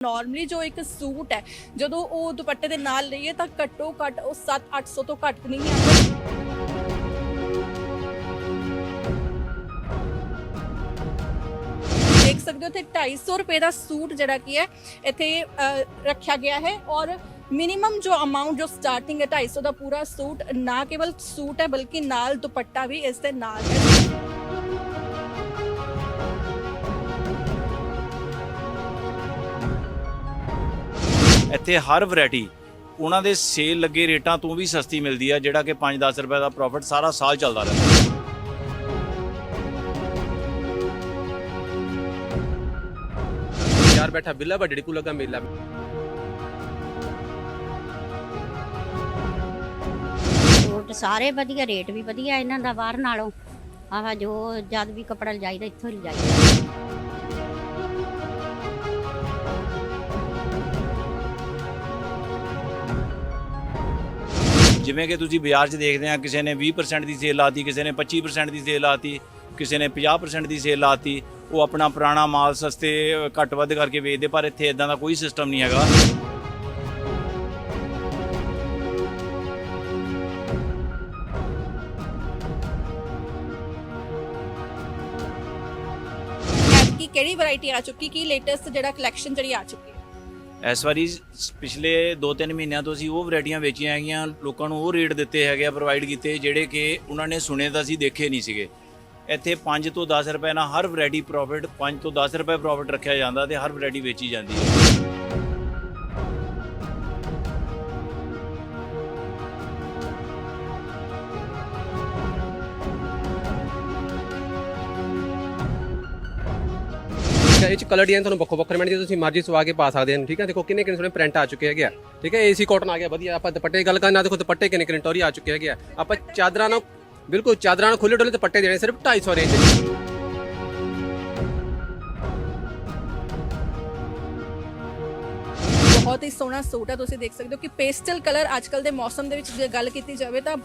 Normally ਜੋ ਇੱਕ suit ਹੈ, ਜਦੋਂ ਉਹ ਦੁਪੱਟੇ ਦੇ ਨਾਲ ਲਈਏ ਤਾਂ ਘੱਟੋ ਘੱਟ ਉਹ 7-800 ਤੋਂ ਘੱਟ ਨਹੀਂ ਆਉਂਦਾ ਦੇਖ ਸਕਦੇ ਹੋ ਇੱਥੇ 250 ਰੁਪਏ ਦਾ ਸੂਟ ਜਿਹੜਾ ਕੀ ਹੈ, ਇੱਥੇ ਰੱਖਿਆ ਗਿਆ ਹੈ ਔਰ ਮਿਨੀਮਮ ਜੋ ਅਮਾਉਂਟ ਜੋ ਸਟਾਰਟਿੰਗ ਹੈ 250 ਦਾ ਪੂਰਾ ਸੂਟ ਨਾ ਕੇਵਲ ਸੂਟ ਹੈ, ਬਲਕਿ ਨਾਲ ਦੁਪੱਟਾ ਵੀ ਇਸ ਦੇ ਨਾਲ ਹੈ। ਇੱਥੇ ਹਰ ਵੈਰਾਈਟੀ ਉਹਨਾਂ ਦੇ ਸੇਲ ਲੱਗੇ ਰੇਟਾਂ ਤੋਂ ਵੀ ਸਸਤੀ ਮਿਲਦੀ ਹੈ ਜਿਹੜਾ ਕਿ 5-10 ਰੁਪਏ ਦਾ ਪ੍ਰੋਫਿਟ ਸਾਰਾ ਸਾਲ ਚੱਲਦਾ ਰਹਿੰਦਾ। ਯਾਰ ਬੈਠਾ ਬਿੱਲਾ ਵੱਡੀ ਕੋ ਲਗਾ ਮੇਲਾ। ਸੂਟ ਸਾਰੇ ਵਧੀਆ ਰੇਟ ਵੀ ਵਧੀਆ ਇਹਨਾਂ ਦਾ ਬਾਹਰ ਨਾਲੋਂ। ਆਹ ਜੋ ਜਦ ਵੀ ਕੱਪੜਾ ਲਿਜਾਈਦਾ ਇੱਥੋਂ ਹੀ ਲਿਜਾਈਦਾ। ਜਿਵੇਂ ਕਿ ਤੁਸੀਂ ਬਾਜ਼ਾਰ 'ਚ ਦੇਖਦੇ ਆ, ਕਿਸੇ ਨੇ 20% ਦੀ ਸੇਲ ਲਾਤੀ, ਕਿਸੇ ਨੇ 25% ਦੀ ਸੇਲ ਲਾਤੀ, ਕਿਸੇ ਨੇ 50% ਦੀ ਸੇਲ ਲਾਤੀ, ਉਹ ਆਪਣਾ ਪੁਰਾਣਾ ਮਾਲ ਸਸਤੇ ਘੱਟ ਵੱਧ ਕਰਕੇ ਵੇਚਦੇ, ਪਰ ਇੱਥੇ ਇਦਾਂ ਦਾ ਕੋਈ ਸਿਸਟਮ ਨਹੀਂ ਹੈਗਾ। ਕੀ ਕਿਹੜੀ ਵੈਰਾਈਟੀ ਆ ਚੁੱਕੀ? ਕੀ ਲੇਟੈਸਟ ਜਿਹੜਾ ਕਲੈਕਸ਼ਨ ਜਿਹੜੀ ਆ ਚੁੱਕੀ ਇਸ ਵਾਰੀ ਸ- ਪਿਛਲੇ 2-3 ਮਹੀਨਿਆਂ ਤੋਂ ਅਸੀਂ ਉਹ ਵੈਰਾਈਟੀਆਂ ਵੇਚੀਆਂ ਹੈਗੀਆਂ, ਲੋਕਾਂ ਨੂੰ ਉਹ ਰੇਟ ਦਿੱਤੇ ਹੈਗੇ ਆ ਪ੍ਰੋਵਾਈਡ ਕੀਤੇ, ਜਿਹੜੇ ਕਿ ਉਹਨਾਂ ਨੇ ਸੁਣੇ ਤਾਂ ਸੀ ਦੇਖੇ ਨਹੀਂ ਸੀਗੇ। ਇੱਥੇ 5 ਤੋਂ 10 ਰੁਪਏ ਨਾਲ ਹਰ ਵੈਰਾਈਟੀ ਪ੍ਰੋਫਿਟ 5 ਤੋਂ 10 ਰੁਪਏ ਪ੍ਰੋਫਿਟ ਰੱਖਿਆ ਜਾਂਦਾ ਤੇ ਹਰ ਵੈਰਾਈਟੀ ਵੇਚੀ ਜਾਂਦੀ ਹੈ। ਇਹ ਚ ਕਲਰ ਡਿਜ਼ਾਈਨ ਤੁਹਾਨੂੰ ਵੱਖੋ ਵੱਖਰੇ ਮਿਲਣਗੇ, ਤੁਸੀਂ ਮਰਜ਼ੀ ਸਵਾ ਕੇ ਪਾ ਸਕਦੇ ਹੋ ਠੀਕ ਹੈ? ਦੇਖੋ ਕਿੰਨੇ ਕਿੰਨੇ ਸੋਹਣੇ ਪ੍ਰਿੰਟ ਆ ਚੁੱਕੇ ਹੈਗੇ ਆ। ਠੀਕ ਹੈ ਏਸੀ ਕਾਟਨ ਆ ਗਿਆ, ਵਧੀਆ, ਆਪਾਂ ਦੁਪੱਟੇ ਦੀ ਗੱਲ ਕਰਨਾ ਦੇਖੋ, ਦੁਪੱਟੇ ਕਿੰਨੇ ਕਿੰਨੇ ਟੋਰੀ ਆ ਚੁੱਕੇ ਹੈਗੇ ਆ। ਆਪਾਂ ਚਾਦਰਾਂ ਨਾਲ ਬਿਲਕੁਲ ਚਾਦਰਾਂ ਨਾਲ ਖੁੱਲੇ ਡੁੱਲੇ ਦੁਪੱਟੇ ਦੇਣੇ ਸਿਰਫ 250 ਰੇਂਜ ਚ ਬਹੁਤ ਹੀ ਸੋਹਣਾ ਸੂਟ ਹੈ ਤੁਸੀਂ ਦੇਖ ਸਕਦੇ ਹੋ ਕਿ ਪੇਸਟਲ ਕਲਰ ਅੱਜਕੱਲ ਦੇ ਮੌਸਮ ਦੇ ਵਿੱਚ ਜੇ ਗੱਲ ਕੀਤੀ ਜਾਵੇ ਤਾਂ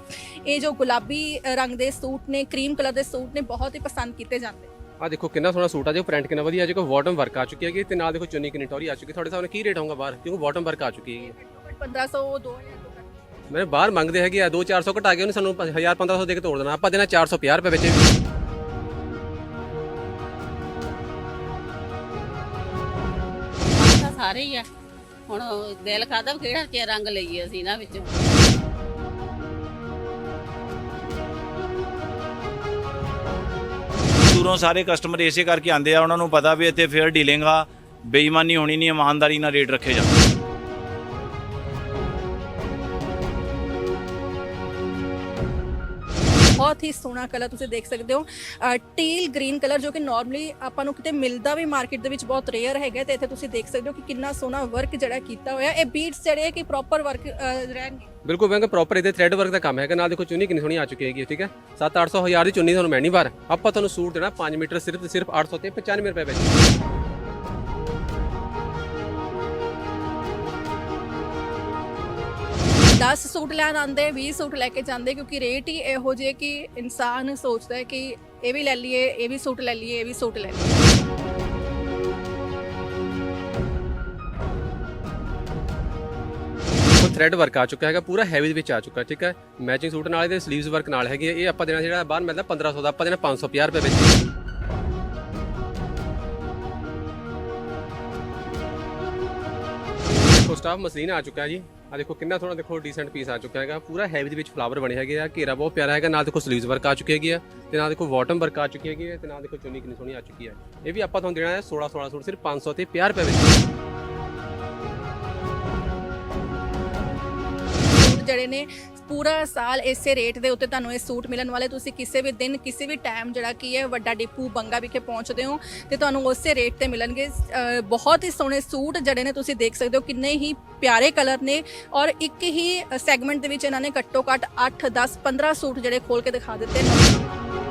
ਇਹ ਜੋ ਗੁਲਾਬੀ ਰੰਗ ਦੇ ਸੂਟ ਨੇ ਕਰੀਮ ਕਲਰ ਦੇ ਸੂਟ ਨੇ, ਬਹੁਤ ਹੀ ਪਸੰਦ ਕੀਤੇ ਜਾਂਦੇ ਆ ਦੇਖੋ ਕਿੰਨਾ ਸੋਹਣਾ ਸੂਟ ਆ ਜੋ ਪ੍ਰਿੰਟ ਕਿੰਨਾ ਵਧੀਆ ਜੋ ਬਾਟਮ ਵਰਕ ਆ ਚੁੱਕੀ ਹੈਗੀ ਤੇ ਨਾਲ ਦੇਖੋ ਚੁੰਨੀ ਕਿੰਨੀ ਟੋਰੀ ਆ ਚੁੱਕੀ ਤੁਹਾਡੇ ਸਾਹਮਣੇ ਕੀ ਰੇਟ ਹੋਊਗਾ ਬਾਹਰ? ਕਿਉਂਕਿ ਬਾਟਮ ਵਰਕ ਆ ਚੁੱਕੀ ਹੈਗੀ। 1500 2000 ਤੋਂ ਘੱਟ ਮੇਰੇ ਬਾਹਰ ਮੰਗਦੇ ਹੈਗੇ ਆ 2-400 ਘਟਾ ਕੇ ਉਹਨੇ ਸਾਨੂੰ 1000 1500 ਦੇ ਕੇ ਤੋੜ ਦੇਣਾ। ਆਪਾਂ ਦੇਣਾ 450 ਰੁਪਏ ਵਿੱਚ ਤਾਂ ਸਾਰੇ ਹੀ ਆ। ਹੁਣ ਦਿਲ ਖਾਦਾ ਕਿਹੜਾ ਚੇ ਰੰਗ ਲਈਏ ਅਸੀਂ ਇਹਨਾਂ ਵਿੱਚੋਂ। ਦੂਰੋਂ ਸਾਰੇ ਕਸਟਮਰ ਇਸੇ ਕਰਕੇ ਆਉਂਦੇ ਆ, ਉਹਨਾਂ ਨੂੰ ਪਤਾ ਵੀ ਇੱਥੇ ਫੇਅਰ ਡੀਲਿੰਗ ਆ, ਬੇਈਮਾਨੀ ਹੋਣੀ ਨਹੀਂ, ਇਮਾਨਦਾਰੀ ਨਾਲ ਰੇਟ ਰੱਖੇ ਜਾਂਦੇ ਹੀ ਸੋਹਣਾ ਕਲਰ ਤੁਸੀਂ ਦੇਖ ਸਕਦੇ ਹੋ। ਟੀਲ ਗ੍ਰੀਨ ਕਲਰ ਜੋ ਕਿ ਨਾਰਮਲੀ ਆਪਾਂ ਨੂੰ ਕਿਤੇ ਮਿਲਦਾ ਵੀ ਮਾਰਕੀਟ ਦੇ ਵਿੱਚ ਬਹੁਤ ਰੇਅਰ ਹੈਗਾ ਤੇ ਇੱਥੇ ਤੁਸੀਂ ਦੇਖ ਸਕਦੇ ਹੋ ਕਿ ਕਿੰਨਾ ਸੋਹਣਾ ਵਰਕ ਜਿਹੜਾ ਕੀਤਾ ਹੋਇਆ। ਇਹ ਬੀਟਸ ਜਿਹੜੇ ਕਿ ਪ੍ਰੋਪਰ ਵਰਕ ਰਹਿਣਗੇ। ਬਿਲਕੁਲ ਵੈਂਗਾ ਪ੍ਰੋਪਰ ਇਹਦੇ ਥ੍ਰੈਡ ਵਰਕ ਦਾ ਕੰਮ ਹੈਗਾ। ਨਾਲ ਦੇਖੋ ਚੁੰਨੀ ਕਿੰਨੀ ਸੋਹਣੀ ਆ ਚੁੱਕੀ ਹੈਗੀ, ਠੀਕ ਹੈ? 7-800 ਹਜ਼ਾਰ ਦੀ ਚੁੰਨੀ ਤੁਹਾਨੂੰ ਮਿਲਣੀ ਵਾਰ। ਆਪਾਂ ਤੁਹਾਨੂੰ ਸੂਟ ਦੇਣਾ 5 ਮੀਟਰ ਸਿਰਫ ਸਿਰਫ 800 ਤੇ 95 ਰੁਪਏ ਵਿੱਚ। 10 ਸੂਟ ਲੈਣ ਆਉਂਦੇ 20 ਸੂਟ ਲੈ ਕੇ ਜਾਂਦੇ, ਕਿਉਂਕਿ ਰੇਟ ਹੀ ਇਹੋ ਜਿਹੇ ਕਿ ਇਨਸਾਨ ਸੋਚਦਾ ਹੈ ਕਿ ਇਹ ਵੀ ਲੈ ਲਈਏ, ਇਹ ਵੀ ਸੂਟ ਲੈ ਲਈਏ, ਇਹ ਵੀ ਸੂਟ ਲੈ ਲਈਏ। ਥ੍ਰੈਡ ਵਰਕ ਆ ਚੁੱਕਾ ਹੈਗਾ, ਪੂਰਾ ਹੈਵੀ ਦੇ ਵਿੱਚ ਆ ਚੁੱਕਾ, ਠੀਕ ਹੈ? ਮੈਚਿੰਗ ਸੂਟ ਨਾਲ ਇਹਦੇ ਸਲੀਵਸ ਵਰਕ ਨਾਲ ਹੈਗੇ ਇਹ ਆਪਾਂ ਦੇਣਾ ਜਿਹੜਾ ਬਾਹਰ ਮਿਲਦਾ 1500 ਦਾ, ਆਪਾਂ ਦੇਣਾ 550 ਰੁਪਏ ਵਿੱਚ। ਸਟਾਫ ਮਸਲੀਨ ਆ ਚੁੱਕਾ ਜੀ। ਆ ਦੇਖੋ ਕਿੰਨਾ ਸੋਹਣਾ ਦੇਖੋ ਡੀਸੈਂਟ ਪੀਸ ਆ ਚੁੱਕਾ ਹੈਗਾ। ਪੂਰਾ ਹੈਵੀ ਦੇ ਵਿੱਚ ਫਲਾਵਰ ਬਣੇ ਹੈਗੇ ਆ। ਘੇਰਾ ਬਹੁਤ ਪਿਆਰਾ ਹੈਗਾ। ਨਾਲ ਦੇਖੋ ਸਲੀਵਸ ਵਰਕ ਆ ਚੁੱਕੀ ਹੈਗੀ ਆ ਤੇ ਨਾਲ ਦੇਖੋ ਬਾਟਮ ਵਰਕ ਆ ਚੁੱਕੀ ਹੈਗੀ ਹੈ ਤੇ ਨਾਲ ਦੇਖੋ ਚੁੰਨੀ ਕਿੰਨੀ ਸੋਹਣੀ ਆ ਚੁੱਕੀ ਹੈ ਇਹ ਵੀ ਆਪਾਂ ਤੁਹਾਨੂੰ ਦੇਣਾ ਹੈ 16 16 ਸੂਟ, ਸਿਰਫ 500 ਤੇ 50 ਰੁਪਏ ਵਿੱਚ। ਜਿਹੜੇ ਨੇ ਪੂਰਾ ਸਾਲ ਇਸੇ ਰੇਟ ਦੇ ਉੱਤੇ ਤੁਹਾਨੂੰ ਇਹ ਸੂਟ ਮਿਲਣ ਵਾਲੇ। ਤੁਸੀਂ ਕਿਸੇ ਵੀ ਦਿਨ, ਕਿਸੇ ਵੀ ਟਾਈਮ ਜਿਹੜਾ ਕੀ ਹੈ, ਵੱਡਾ ਡਿਪੂ ਬੰਗਾ ਵਿਖੇ ਪਹੁੰਚਦੇ ਹੋ ਤੇ ਤੁਹਾਨੂੰ ਉਸੇ ਰੇਟ ਤੇ ਮਿਲਣਗੇ। ਅਹ ਬਹੁਤ ਹੀ ਸੋਹਣੇ ਸੂਟ ਜਿਹੜੇ ਨੇ ਤੁਸੀਂ ਦੇਖ ਸਕਦੇ ਹੋ, ਕਿੰਨੇ ਹੀ ਪਿਆਰੇ ਕਲਰ ਨੇ ਔਰ ਇੱਕ ਹੀ ਸੈਗਮੈਂਟ ਦੇ ਵਿੱਚ ਇਹਨਾਂ ਨੇ ਘੱਟੋ ਘੱਟ 8 10 15 ਸੂਟ ਜਿਹੜੇ ਖੋਲ ਕੇ ਦਿਖਾ ਦਿੱਤੇ ਨੇ।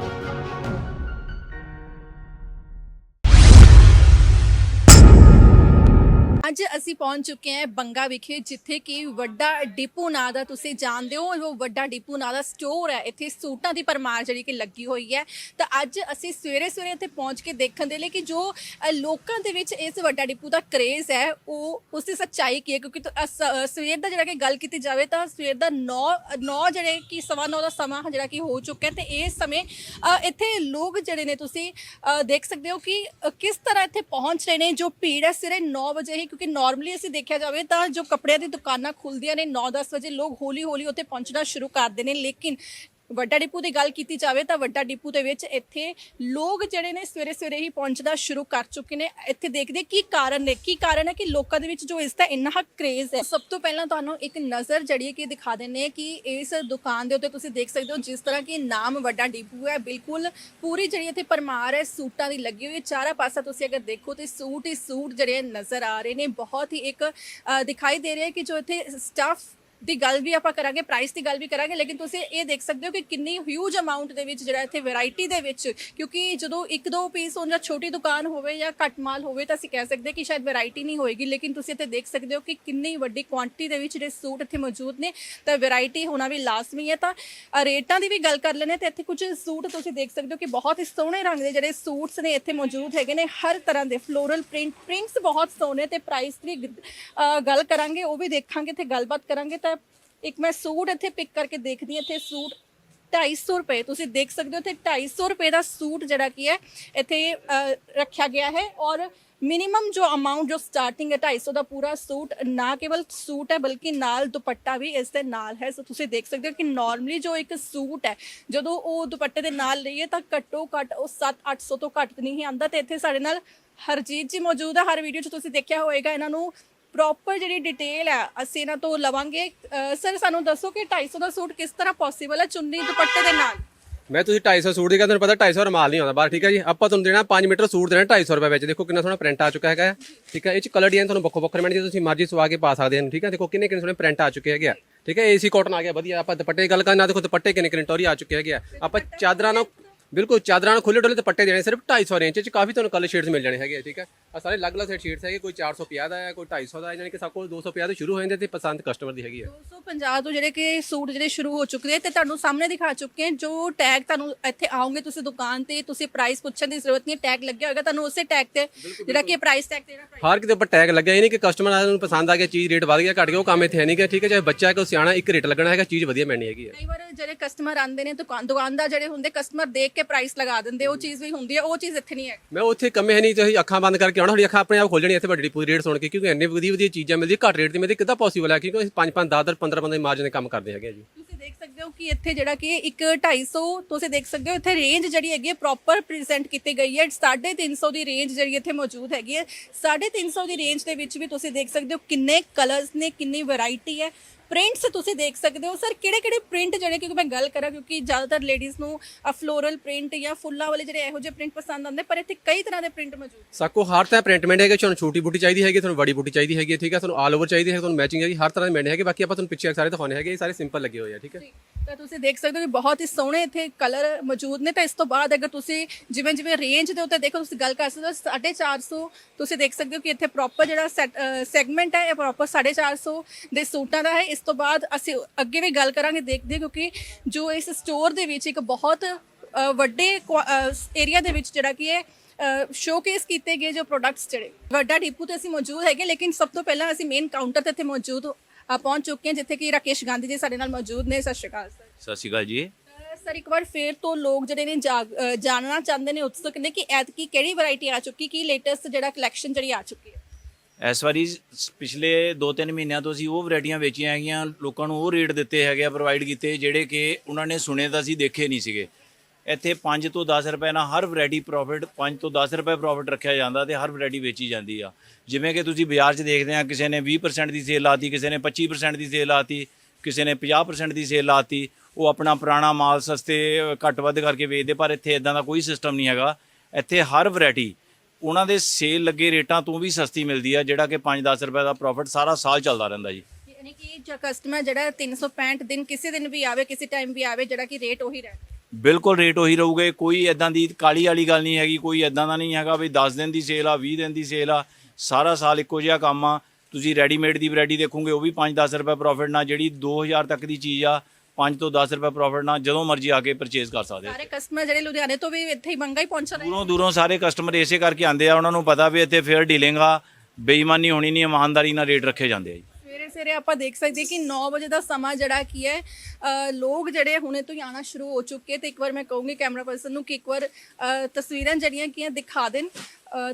ਅੱਜ ਅਸੀਂ ਪਹੁੰਚ ਚੁੱਕੇ ਹਾਂ ਬੰਗਾ ਵਿਖੇ ਜਿੱਥੇ ਕਿ ਵੱਡਾ ਡਿਪੂ ਨਾਂ ਦਾ ਤੁਸੀਂ ਜਾਣਦੇ ਹੋ ਉਹ ਵੱਡਾ ਡਿਪੂ ਨਾਂ ਦਾ ਸਟੋਰ ਹੈ। ਇੱਥੇ ਸੂਟਾਂ ਦੀ ਪਰਮਾਰ ਜਿਹੜੀ ਕਿ ਲੱਗੀ ਹੋਈ ਹੈ। ਤਾਂ ਅੱਜ ਅਸੀਂ ਸਵੇਰੇ ਸਵੇਰੇ ਇੱਥੇ ਪਹੁੰਚ ਕੇ ਦੇਖਣ ਦੇ ਲਈ ਕਿ ਜੋ ਅ, ਲੋਕਾਂ ਦੇ ਵਿੱਚ ਇਸ ਵੱਡਾ ਡਿਪੂ ਦਾ ਕਰੇਜ਼ ਹੈ ਉਹ ਉਸ ਦੀ ਸੱਚਾਈ ਕੀ ਹੈ? ਕਿਉਂਕਿ ਤ- ਅ, ਸ- ਅ, ਸਵੇਰ ਦਾ ਜਿਹੜਾ ਕਿ ਗੱਲ ਕੀਤੀ ਜਾਵੇ ਤਾਂ ਸਵੇਰ ਦਾ 9 9 ਜਿਹੜੇ ਕਿ ਸਵਾ ਨੌ ਦਾ ਸਮਾਂ ਜਿਹੜਾ ਕਿ ਹੋ ਚੁੱਕਾ ਹੈ ਤੇ ਇਸ ਸਮੇਂ ਅ, ਇੱਥੇ ਲੋਕ ਜਿਹੜੇ ਨੇ ਤੁਸੀਂ ਅ, ਦੇਖ ਸਕਦੇ ਹੋ ਕਿ ਅ, ਕਿਸ ਤਰ੍ਹਾਂ ਇੱਥੇ ਪਹੁੰਚ ਰਹੇ ਨੇ ਜੋ ਭੀੜ ਹੈ ਸਿਰੇ 9 ਵਜੇ ਹੀ ਕਿਉਂਕਿ ਨਾਰਮਲੀ ਅਸੀਂ ਦੇਖਿਆ ਜਾਵੇ ਤਾਂ ਜੋ ਕੱਪੜਿਆਂ ਦੀ ਦੁਕਾਨਾਂ ਖੁੱਲਦੀਆਂ ਨੇ 9-10 ਵਜੇ ਲੋਕ ਹੌਲੀ-ਹੌਲੀ ਉੱਥੇ ਪਹੁੰਚਣਾ ਸ਼ੁਰੂ ਕਰਦੇ ਨੇ। ਲੇਕਿਨ ਵੱਡਾ ਡਿਪੂ ਦੀ ਗੱਲ ਕੀਤੀ ਜਾਵੇ ਤਾਂ ਵੱਡਾ ਡਿਪੂ ਦੇ ਵਿੱਚ ਇੱਥੇ ਲੋਕ ਜਿਹੜੇ ਨੇ ਸਵੇਰੇ ਸਵੇਰੇ ਹੀ ਪਹੁੰਚਣਾ ਸ਼ੁਰੂ ਕਰ ਚੁੱਕੇ ਨੇ। ਇੱਥੇ ਦੇਖਦੇ ਕੀ ਕਾਰਨ ਨੇ। ਕੀ ਕਾਰਨ ਹੈ ਕਿ ਲੋਕਾਂ ਦੇ ਵਿੱਚ ਜੋ ਇਸ ਦਾ ਇੰਨਾ ਕਰੇਜ਼ ਹੈ। ਸਭ ਤੋਂ ਪਹਿਲਾਂ ਤੁਹਾਨੂੰ ਇੱਕ ਨਜ਼ਰ ਜਿਹੜੀ ਕਿ ਦਿਖਾ ਦਿੰਨੇ ਕਿ ਇਸ ਦੁਕਾਨ ਦੇ ਉੱਤੇ ਤੁਸੀਂ ਦੇਖ ਸਕਦੇ ਹੋ ਜਿਸ ਤਰ੍ਹਾਂ ਕਿ ਨਾਮ ਵੱਡਾ ਡਿਪੂ ਹੈ। ਬਿਲਕੁਲ ਪੂਰੀ ਜਿਹੜੀ ਇੱਥੇ ਪਰਮਾਰ ਹੈ, ਸੂਟਾਂ ਦੀ ਲੱਗੀ ਹੋਈ ਹੈ। ਚਾਰਾ ਪਾਸਾ ਤੁਸੀਂ ਅਗਰ ਦੇਖੋ ਤੇ ਸੂਟ ਹੀ ਸੂਟ ਜਿਹੜੇ ਨਜ਼ਰ ਆ ਰਹੇ ਨੇ। ਬਹੁਤ ਹੀ ਇੱਕ ਦਿਖਾਈ ਦੇ ਰਿਹਾ ਹੈ ਕਿ ਜੋ ਇੱਥੇ ਸਟਾਫ ਦੀ ਗੱਲ ਵੀ ਆਪਾਂ ਕਰਾਂਗੇ ਪ੍ਰਾਈਸ ਦੀ ਗੱਲ ਵੀ ਕਰਾਂਗੇ, ਲੇਕਿਨ ਤੁਸੀਂ ਇਹ ਦੇਖ ਸਕਦੇ ਹੋ ਕਿ ਕਿੰਨੀ ਹਿਊਜ ਅਮਾਉਂਟ ਦੇ ਵਿੱਚ ਜਿਹੜਾ ਇੱਥੇ ਵੈਰਾਈਟੀ ਦੇ ਵਿੱਚ, ਕਿਉਂਕਿ ਜਦੋਂ ਇੱਕ ਦੋ ਪੀਸ ਹੋਣ ਜਾਂ ਛੋਟੀ ਦੁਕਾਨ ਹੋਵੇ ਜਾਂ ਘੱਟ ਮਾਲ ਹੋਵੇ ਤਾਂ ਅਸੀਂ ਕਹਿ ਸਕਦੇ ਕਿ ਸ਼ਾਇਦ ਵੈਰਾਈਟੀ ਨਹੀਂ ਹੋਏਗੀ, ਲੇਕਿਨ ਤੁਸੀਂ ਇੱਥੇ ਦੇਖ ਸਕਦੇ ਹੋ ਕਿ ਕਿੰਨੀ ਵੱਡੀ ਕੁਆਂਟੀਟੀ ਦੇ ਵਿੱਚ ਜਿਹੜੇ ਸੂਟ ਇੱਥੇ ਮੌਜੂਦ ਨੇ, ਤਾਂ ਵੈਰਾਈਟੀ ਹੋਣਾ ਵੀ ਲਾਜ਼ਮੀ ਹੈ। ਤਾਂ ਰੇਟਾਂ ਦੀ ਵੀ ਗੱਲ ਕਰ ਲੈਣੇ ਤੇ ਇੱਥੇ ਕੁਝ ਸੂਟ ਤੁਸੀਂ ਦੇਖ ਸਕਦੇ ਹੋ ਕਿ ਬਹੁਤ ਹੀ ਸੋਹਣੇ ਰੰਗ ਦੇ ਜਿਹੜੇ ਸੂਟਸ ਨੇ ਇੱਥੇ ਮੌਜੂਦ ਹੈਗੇ ਨੇ, ਹਰ ਤਰ੍ਹਾਂ ਦੇ ਫਲੋਰਲ ਪ੍ਰਿੰਟ ਪ੍ਰਿੰਟਸ ਬਹੁਤ ਸੋਹਣੇ ਤੇ ਪ੍ਰਾਈਸ ਦੀ ਗੱਲ ਕਰਾਂਗੇ, ਉਹ ਵੀ ਦੇਖਾਂਗੇ ਤੇ ਗੱਲਬਾਤ ਕਰਾਂਗੇ। ਤਾਂ ਇੱਕ ਮੈਂ ਸੂਟ ਇੱਥੇ ਪਿਕ ਕਰਕੇ ਦੇਖਦੀ ਹਾਂ ਇੱਥੇ ਸੂਟ 250 ਰੁਪਏ ਤੁਸੀਂ ਦੇਖ ਸਕਦੇ ਹੋ ਇੱਥੇ 250 ਰੁਪਏ ਦਾ ਸੂਟ ਜਿਹੜਾ ਕੀ ਹੈ ਇੱਥੇ ਅ, ਰੱਖਿਆ ਗਿਆ ਹੈ ਔਰ ਮਿਨੀਮਮ ਜੋ ਅਮਾਉਂਟ ਜੋ ਸਟਾਰਟਿੰਗ ਹੈ 250 ਦਾ ਪੂਰਾ ਸੂਟ ਨਾ ਕੇਵਲ ਸੂਟ ਹੈ ਬਲਕਿ ਨਾਲ ਦੁਪੱਟਾ ਵੀ ਇਸ ਦੇ ਨਾਲ ਹੈ। ਸੋ ਤੁਸੀਂ ਦੇਖ ਸਕਦੇ ਹੋ ਕਿ ਨਾਰਮਲੀ ਜੋ ਇੱਕ ਸੂਟ ਹੈ ਜਦੋਂ ਉਹ ਦੁਪੱਟੇ ਦੇ ਨਾਲ ਲਈਏ ਤਾਂ ਘੱਟੋ ਘੱਟ ਉਹ 7-800 ਤੋਂ ਘੱਟ ਨਹੀਂ ਆਉਂਦਾ ਤੇ ਇੱਥੇ ਸਾਡੇ ਨਾਲ ਹਰਜੀਤ ਜੀ ਮੌਜੂਦ ਹੈ ਹਰ ਵੀਡੀਓ 'ਚ ਤੁਸੀਂ ਦੇਖਿਆ ਹੋਵੇਗਾ ਇਹਨਾਂ ਨੂੰ ਪ੍ਰੋਪਰ ਜਿਹੜੀ ਡਿਟੇਲ ਹੈ ਅਸੀਂ ਇਹਨਾਂ ਤੋਂ ਲਵਾਂਗੇ। ਸਰ ਸਾਨੂੰ ਦੱਸੋ ਕਿ 250 ਦਾ ਸੂਟ ਕਿਸ ਤਰ੍ਹਾਂ ਪੋਸੀਬਲ ਹੈ ਚੁੰਨੀ ਦੁਪੱਟੇ ਦੇ ਨਾਲ? ਮੈਂ ਤੁਸੀਂ 250 ਸੂਟ ਦੀ ਤੁਹਾਨੂੰ ਪਤਾ 250 ਰਮਾਲ ਨਹੀਂ ਆਉਂਦਾ ਬਾਹਰ, ਠੀਕ ਹੈ ਜੀ? ਆਪਾਂ ਤੁਹਾਨੂੰ ਦੇਣਾ 5 ਮੀਟਰ ਸੂਟ ਦੇਣਾ 250 ਰੁਪਏ ਵਿੱਚ। ਦੇਖੋ ਕਿੰਨਾ ਸੋਹਣਾ ਪ੍ਰਿੰਟ ਆ ਚੁੱਕਾ ਹੈਗਾ। ਠੀਕ ਹੈ, ਇਹ ਚ ਕਲਰ ਡਿਜ਼ਾਈਨ ਤੁਹਾਨੂੰ ਵੱਖੋ ਵੱਖਰੇ ਮਿਲਣਗੇ, ਤੁਸੀਂ ਮਰਜ਼ੀ ਸਵਾ ਕੇ ਪਾ ਸਕਦੇ ਹੋ ਠੀਕ ਹੈ? ਦੇਖੋ ਕਿੰਨੇ ਕਿੰਨੇ ਸੋਹਣੇ ਪ੍ਰਿੰਟ ਆ ਚੁੱਕੇ ਹੈਗੇ ਠੀਕ ਹੈ ਏਸੀ ਕਾਟਨ ਆ ਗਿਆ, ਵਧੀਆ। ਆਪਾਂ ਦੁਪੱਟੇ ਗੱਲ ਕਰਨਾ, ਦੇਖੋ ਦੁਪੱਟੇ ਕਿੰਨੇ ਕਿੰਨੇ ਟੋਰੀ ਆ ਚੁੱਕੇ ਹੈਗੇ ਆਪਾਂ ਚਾਦਰਾਂ ਨਾਲ ਬਿਲਕੁਲ ਚਾਦਰਾਂ ਨਾਲ ਖੁੱਲੇ ਡੁੱਲੇ ਦੁਪੱਟੇ ਦੇਣੇ ਸਿਰਫ 250 ਰੇਂਜ ਚ ਕਾਫੀ ਤੁਹਾਨੂੰ ਕਲਰ ਸ਼ੇਡਸ ਮਿਲ ਜਾਣੇ ਹੈਗੇ ਆ, ਠੀਕ ਹੈ? ਆ ਸਾਰੇ ਅਲੱਗ-ਅਲੱਗ ਸ਼ੇਡਸ ਹੈਗੇ ਕੋਈ 450 ਦਾ ਹੈ ਕੋਈ 250 ਦਾ ਹੈ ਯਾਨੀ ਕਿ ਸਭ ਕੋਲ 250 ਤੋਂ ਸ਼ੁਰੂ ਹੋ ਜਾਂਦੇ ਤੇ ਪਸੰਦ ਕਸਟਮਰ ਦੀ ਹੈਗੀ ਹੈ 250 ਤੋਂ ਜਿਹੜੇ ਕਿ ਸੂਟ ਜਿਹੜੇ ਸ਼ੁਰੂ ਹੋ ਚੁੱਕੇ ਨੇ ਤੇ ਤੁਹਾਨੂੰ ਸਾਹਮਣੇ ਦਿਖਾ ਚੁੱਕੇ ਹਾਂ ਜੋ ਟੈਗ ਤੁਹਾਨੂੰ ਇੱਥੇ ਆਓਗੇ ਤੁਸੀਂ ਦੁਕਾਨ ਤੇ ਤੁਸੀਂ ਪ੍ਰਾਈਸ ਪੁੱਛਣ ਦੀ ਜ਼ਰੂਰਤ ਨਹੀਂ ਟੈਗ ਲੱਗਿਆ ਹੋਏਗਾ ਤੁਹਾਨੂੰ ਉਸੇ ਟੈਗ ਤੇ ਜਿਹੜਾ ਕਿ ਪ੍ਰਾਈਸ ਟੈਗ ਤੇ ਜਿਹੜਾ ਹਰ ਕਿਤੇ ਉੱਪਰ ਟੈਗ ਲੱਗਿਆ ਇਹ ਨਹੀਂ ਕਿ ਕਸਟਮਰ ਨੂੰ ਪਸੰਦ ਆ ਗਿਆ ਚੀਜ਼ ਰੇਟ ਵਧ ਗਿਆ ਘਟ ਗਿਆ ਉਹ ਕੰਮ ਇੱਥੇ ਹੈ ਨਹੀਂ ਕਿ ਠੀਕ ਹੈ? ਚਾਹੇ ਬੱਚਾ ਹੈ ਕੋਈ ਸਿਆਣਾ ਇੱਕ ਰੇਟ ਲੱਗਣਾ ਹੈਗਾ ਚੀਜ਼ ਵਧੀਆ ਮਿਲਣੀ ਹੈਗੀ ਹੈ ਕਈ ਵਾਰ ਜਿਹੜੇ ਕਸਟਮਰ ਆਉਂਦੇ ਨੇ ਦੁਕਾਨ ਦੁਕਾਨਦਾਰ ਜਿਹੜੇ ਹੁੰਦੇ ਕਸਟਮਰ ਦੇਖ ਕੇ ਪ੍ਰਾਈਸ ਲਗਾ ਦਿੰਦੇ ਉਹ ਚੀਜ਼ ਵੀ ਹੁੰਦੀ ਹੈ ਉਹ ਚੀਜ਼ ਇੱਥੇ ਨਹੀਂ ਹੈ ਮੈਂ ਉੱਥੇ ਕੰਮੇ ਨਹੀਂ ਤੁਸੀਂ ਅੱਖਾਂ ਬੰਦ ਕਰਕੇ ਆਉਣਾ ਤੁਹਾਡੀ ਅੱਖਾਂ ਆਪਣੇ ਆਪ ਖੁੱਲ ਇੱਥੇ ਵੱਡੀ ਪੂਰੀ ਰੇਟ ਸੁਣ ਕੇ ਕਿਉਂਕਿ ਇੰਨੇ ਵਧੀਆ ਵਧੀਆ ਚੀਜ਼ਾਂ ਮਿਲਦੀ ਘੱਟ ਰੇਟ ਦੀ ਮਿਲਦੀ ਕਿੱਦਾਂ ਪੋਸੀਬਲ ਹੈ? ਕਿਉਂਕਿ ਅਸੀਂ 5 5 10 10 15 ਬੰਦੇ ਮਾਰਜਨ ਦੇ ਕੰਮ ਕਰਦੇ ਹੈਗੇ ਜੀ। ਤੁਸੀਂ ਦੇਖ ਸਕਦੇ ਹੋ ਕਿ ਇੱਥੇ ਜਿਹੜਾ ਕਿ ਇੱਕ 250 ਤੁਸੀਂ ਦੇਖ ਸਕਦੇ ਹੋ ਇੱਥੇ ਰੇਂਜ ਜਿਹੜੀ ਹੈਗੀ ਹੈ ਪ੍ਰੋਪਰ ਪ੍ਰੈਜ਼ੈਂਟ ਕੀਤੀ ਗਈ ਹੈ। 350 ਦੀ ਰੇਂਜ ਜਿਹੜੀ ਇੱਥੇ ਮੌਜੂਦ ਹੈਗੀ ਹੈ। 350 ਦੀ ਰੇਂਜ ਦੇ ਵਿੱਚ ਵੀ ਤੁਸੀਂ ਦੇਖ ਸਕਦੇ ਹੋ ਕਿੰਨੇ ਕਲਰਸ ਨੇ ਕਿੰਨੀ ਵੈਰਾਈਟੀ ਹੈ। ਪ੍ਰਿੰਟਸ ਤੁਸੀਂ ਦੇਖ ਸਕਦੇ ਹੋ। ਸਰ ਕਿਹੜੇ ਕਿਹੜੇ ਪ੍ਰਿੰਟ ਜਿਹੜੇ ਕਿਉਂਕਿ ਮੈਂ ਗੱਲ ਕਰਾਂ ਕਿਉਂਕਿ ਜ਼ਿਆਦਾਤਰ ਲੇਡੀਜ਼ ਨੂੰ ਫਲੋਰਲ ਪ੍ਰਿੰਟ ਜਾਂ ਫੁੱਲਾਂ ਵਾਲੇ ਜਿਹੜੇ ਇਹੋ ਜਿਹੇ ਪ੍ਰਿੰਟ ਪਸੰਦ ਆਉਂਦੇ ਪਰ ਇੱਥੇ ਕਈ ਤਰ੍ਹਾਂ ਦੇ ਪ੍ਰਿੰਟ ਮੌਜੂਦ ਸਾਕੋ ਹਰ ਤਰ੍ਹਾਂ ਪ੍ਰਿੰਟਮੈਂਟ ਹੈਗੇ ਤੁਹਾਨੂੰ ਛੋਟੀ ਬੂਟੀ ਚਾਹੀਦੀ ਹੈਗੀ ਤੁਹਾਨੂੰ ਬੜੀ ਬੂਟੀ ਚਾਹੀਦੀ ਹੈਗੀ ਹੈ, ਠੀਕ ਹੈ? ਤੁਹਾਨੂੰ ਆਲ ਓਵਰ ਚਾਹੀਦੀ ਹੈ ਤੁਹਾਨੂੰ ਮੈਚਿੰਗ ਹੈਗੀ ਹਰ ਤਰ੍ਹਾਂ ਦੇ ਮਿਲਣੇ ਹੈਗੇ। ਬਾਕੀ ਆਪਾਂ ਤੁਹਾਨੂੰ ਪਿੱਛੇ ਸਾਰੇ ਦਿਖਾਉਣੇ ਹੈਗੇ ਇਹ ਸਾਰੇ ਸਿੰਪਲ ਲੱਗੇ ਹੋਏ ਆ ਠੀਕ ਹੈ? ਤਾਂ ਤੁਸੀਂ ਦੇਖ ਸਕਦੇ ਹੋ ਕਿ ਬਹੁਤ ਹੀ ਸੋਹਣੇ ਇੱਥੇ ਕਲਰ ਮੌਜੂਦ ਨੇ। ਤਾਂ ਇਸ ਤੋਂ ਬਾਅਦ ਅਗਰ ਤੁਸੀਂ ਜਿਵੇਂ ਜਿਵੇਂ ਰੇਂਜ ਦੇ ਉੱਤੇ ਦੇਖੋ ਤੁਸੀਂ ਗੱਲ ਕਰ ਸਕਦੇ ਹੋ 450 ਤੁਸੀਂ ਦੇਖ ਸਕਦੇ ਹੋ ਕਿ ਇੱਥੇ ਪ੍ਰੋਪਰ ਜਿਹੜਾ ਸੈਗਮੈਂਟ ਹੈ ਇਹ ਪ੍ਰੋਪਰ 450 ਦੇ ਸੂਟਾਂ ਦਾ ਹੈ। ਇਸ ਤੋਂ ਬਾਅਦ ਅਸੀਂ ਅੱਗੇ ਵੀ ਗੱਲ ਕਰਾਂਗੇ ਦੇਖਦੇ ਕਿਉਂਕਿ ਜੋ ਇਸ ਸਟੋਰ ਦੇ ਵਿੱਚ ਇੱਕ ਬਹੁਤ ਵੱਡੇ ਏਰੀਆ ਦੇ ਵਿੱਚ ਜਿਹੜਾ ਕਿ ਹੈ ਸ਼ੋਕੇਸ ਕੀਤੇ ਗਏ ਜੋ ਪ੍ਰੋਡਕਟਸ ਜਿਹੜੇ ਵੱਡਾ ਡਿਪੂ ਤੇ ਅਸੀਂ ਮੌਜੂਦ ਹੈਗੇ ਲੇਕਿਨ ਸਭ ਤੋਂ ਪਹਿਲਾਂ ਅਸੀਂ ਮੇਨ ਕਾਊਂਟਰ ਤੇ ਇੱਥੇ ਮੌਜੂਦ ਪਹੁੰਚ ਚੁੱਕੇ ਹਾਂ ਜਿੱਥੇ ਕਿ ਰਾਕੇਸ਼ ਗਾਂਧੀ ਜੀ ਸਾਡੇ ਨਾਲ ਮੌਜੂਦ ਨੇ। ਸਤਿ ਸ਼੍ਰੀ ਅਕਾਲ ਸਰ। ਸਤਿ ਸ਼੍ਰੀ ਅਕਾਲ ਜੀ। ਸਰ ਇੱਕ ਵਾਰ ਫੇਰ ਤੋਂ ਲੋਕ ਜਿਹੜੇ ਨੇ ਜਾਣਨਾ ਚਾਹੁੰਦੇ ਨੇ ਉਤਸੁਕ ਨੇ ਕਿ ਐਤਕੀ ਕਿਹੜੀ ਵੈਰਾਈਟੀ ਆ ਚੁੱਕੀ ਕੀ ਲੇਟੈਸਟ ਜਿਹੜਾ ਕਲੈਕਸ਼ਨ ਜਿਹੜੀ ਆ ਚੁੱਕੀ ਹੈ। ਇਸ ਵਾਰੀ ਸ- ਪਿਛਲੇ 2-3 ਮਹੀਨਿਆਂ ਤੋਂ ਅਸੀਂ ਉਹ ਵੈਰਾਈਟੀਆਂ ਵੇਚੀਆਂ ਹੈਗੀਆਂ ਲੋਕਾਂ ਨੂੰ ਉਹ ਰੇਟ ਦਿੱਤੇ ਹੈਗੇ ਆ ਪ੍ਰੋਵਾਈਡ ਕੀਤੇ ਜਿਹੜੇ ਕਿ ਉਹਨਾਂ ਨੇ ਸੁਣੇ ਤਾਂ ਸੀ ਦੇਖੇ ਨਹੀਂ ਸੀਗੇ। ਇੱਥੇ 5 ਤੋਂ 10 ਰੁਪਏ ਨਾਲ ਹਰ ਵੈਰਾਈਟੀ ਪ੍ਰੋਫਿਟ 5 ਤੋਂ 10 ਰੁਪਏ ਪ੍ਰੋਫਿਟ ਰੱਖਿਆ ਜਾਂਦਾ ਤੇ ਹਰ ਵੈਰਾਈਟੀ ਵੇਚੀ ਜਾਂਦੀ ਆ। ਜਿਵੇਂ ਕਿ ਤੁਸੀਂ ਬਾਜ਼ਾਰ 'ਚ ਦੇਖਦੇ ਆ ਕਿਸੇ ਨੇ 20% ਦੀ ਸੇਲ ਲਾਤੀ ਕਿਸੇ ਨੇ 25% ਦੀ ਸੇਲ ਲਾਤੀ ਕਿਸੇ ਨੇ 50% ਦੀ ਸੇਲ ਲਾਤੀ ਉਹ ਆਪਣਾ ਪੁਰਾਣਾ ਮਾਲ ਸਸਤੇ ਅ, ਘੱਟ ਵੱਧ ਕਰਕੇ ਵੇਚਦੇ ਪਰ ਇੱਥੇ ਇਦਾਂ ਦਾ ਕੋਈ ਸਿਸਟਮ ਨਹੀਂ ਹੈਗਾ। ਇੱਥੇ ਹਰ ਵੈਰਾਈਟੀ ਉਹਨਾਂ ਦੇ ਸੇਲ ਲੱਗੇ ਰੇਟਾਂ ਤੋਂ ਵੀ ਸਸਤੀ ਮਿਲਦੀ ਆ ਜਿਹੜਾ ਕਿ 5-10 ਰੁਪਏ ਦਾ ਪ੍ਰੋਫਿਟ ਸਾਰਾ ਸਾਲ ਚੱਲਦਾ ਰਹਿੰਦਾ ਜੀ। ਯਾਨੀ ਕਿ ਜੋ ਕਸਟਮਰ ਜਿਹੜਾ 365 ਦਿਨ ਕਿਸੇ ਦਿਨ ਵੀ ਆਵੇ ਕਿਸੇ ਟਾਈਮ ਵੀ ਆਵੇ ਜਿਹੜਾ ਕਿ ਰੇਟ ਉਹੀ ਰਹਿਣਾ ਬਿਲਕੁਲ ਰੇਟ ਉਹੀ ਰਹੂਗੇ ਕੋਈ ਐਦਾਂ ਦੀ ਕਾਲੀ ਵਾਲੀ ਗੱਲ ਨਹੀਂ ਹੈਗੀ ਕੋਈ ਐਦਾਂ ਦਾ ਨਹੀਂ ਹੈਗਾ ਵੀ 10 ਦਿਨ ਦੀ ਸੇਲ ਆ 20 ਦਿਨ ਦੀ ਸੇਲ ਆ ਸਾਰਾ ਸਾਲ ਇੱਕੋ ਜਿਹਾ ਕੰਮ ਆ। ਤੁਸੀਂ ਰੈਡੀਮੇਡ ਦੀ ਵੈਰਾਈਟੀ ਦੇਖੋਗੇ ਉਹ ਵੀ 5-10 ਰੁਪਏ ਪ੍ਰੋਫਿਟ ਨਾਲ ਜਿਹੜੀ 2000 ਤੱਕ ਦੀ ਚੀਜ਼ ਆ 5 ਤੋਂ 10 ਰੁਪਏ ਪ੍ਰੋਫਿਟ ਨਾਲ ਜਦੋਂ ਮਰਜ਼ੀ ਆ ਕੇ ਪਰਚੇਜ਼ ਕਰ ਸਕਦੇ ਸਾਰੇ ਕਸਟਮਰ ਜਿਹੜੇ ਲੁਧਿਆਣੇ ਤੋਂ ਵੀ ਇੱਥੇ ਹੀ ਮੰਗਾ ਹੀ ਪਹੁੰਚ ਰਹੇ ਦੂਰੋਂ ਦੂਰੋਂ ਸਾਰੇ ਕਸਟਮਰ ਇਸੇ ਕਰਕੇ ਆਉਂਦੇ ਆ ਉਹਨਾਂ ਨੂੰ ਪਤਾ ਵੀ ਇੱਥੇ ਫੇਅਰ ਡੀਲਿੰਗ ਆ ਬੇਈਮਾਨੀ ਹੋਣੀ ਨਹੀਂ ਇਮਾਨਦਾਰੀ ਨਾਲ ਰੇਟ ਰੱਖੇ ਜਾਂਦੇ ਆ ਜੀ। ਸਵੇਰੇ ਸਵੇਰੇ ਆਪਾਂ ਦੇਖ ਸਕਦੇ ਕਿ 9 ਵਜੇ ਦਾ ਸਮਾਂ ਜਿਹੜਾ ਕੀ ਹੈ ਲੋਕ ਜਿਹੜੇ ਹੁਣੇ ਤੋਂ ਹੀ ਆਣਾ ਸ਼ੁਰੂ ਹੋ ਚੁੱਕੇ ਤੇ ਇੱਕ ਵਾਰ ਮੈਂ ਕਹੂੰਗੀ ਕੈਮਰਾ ਪਰਸਨ ਨੂੰ ਕਿ ਇੱਕ ਵਾਰ ਤਸਵੀਰਾਂ ਜਿਹੜੀਆਂ ਕੀ ਹੈ ਦਿਖਾ ਦੇਣ।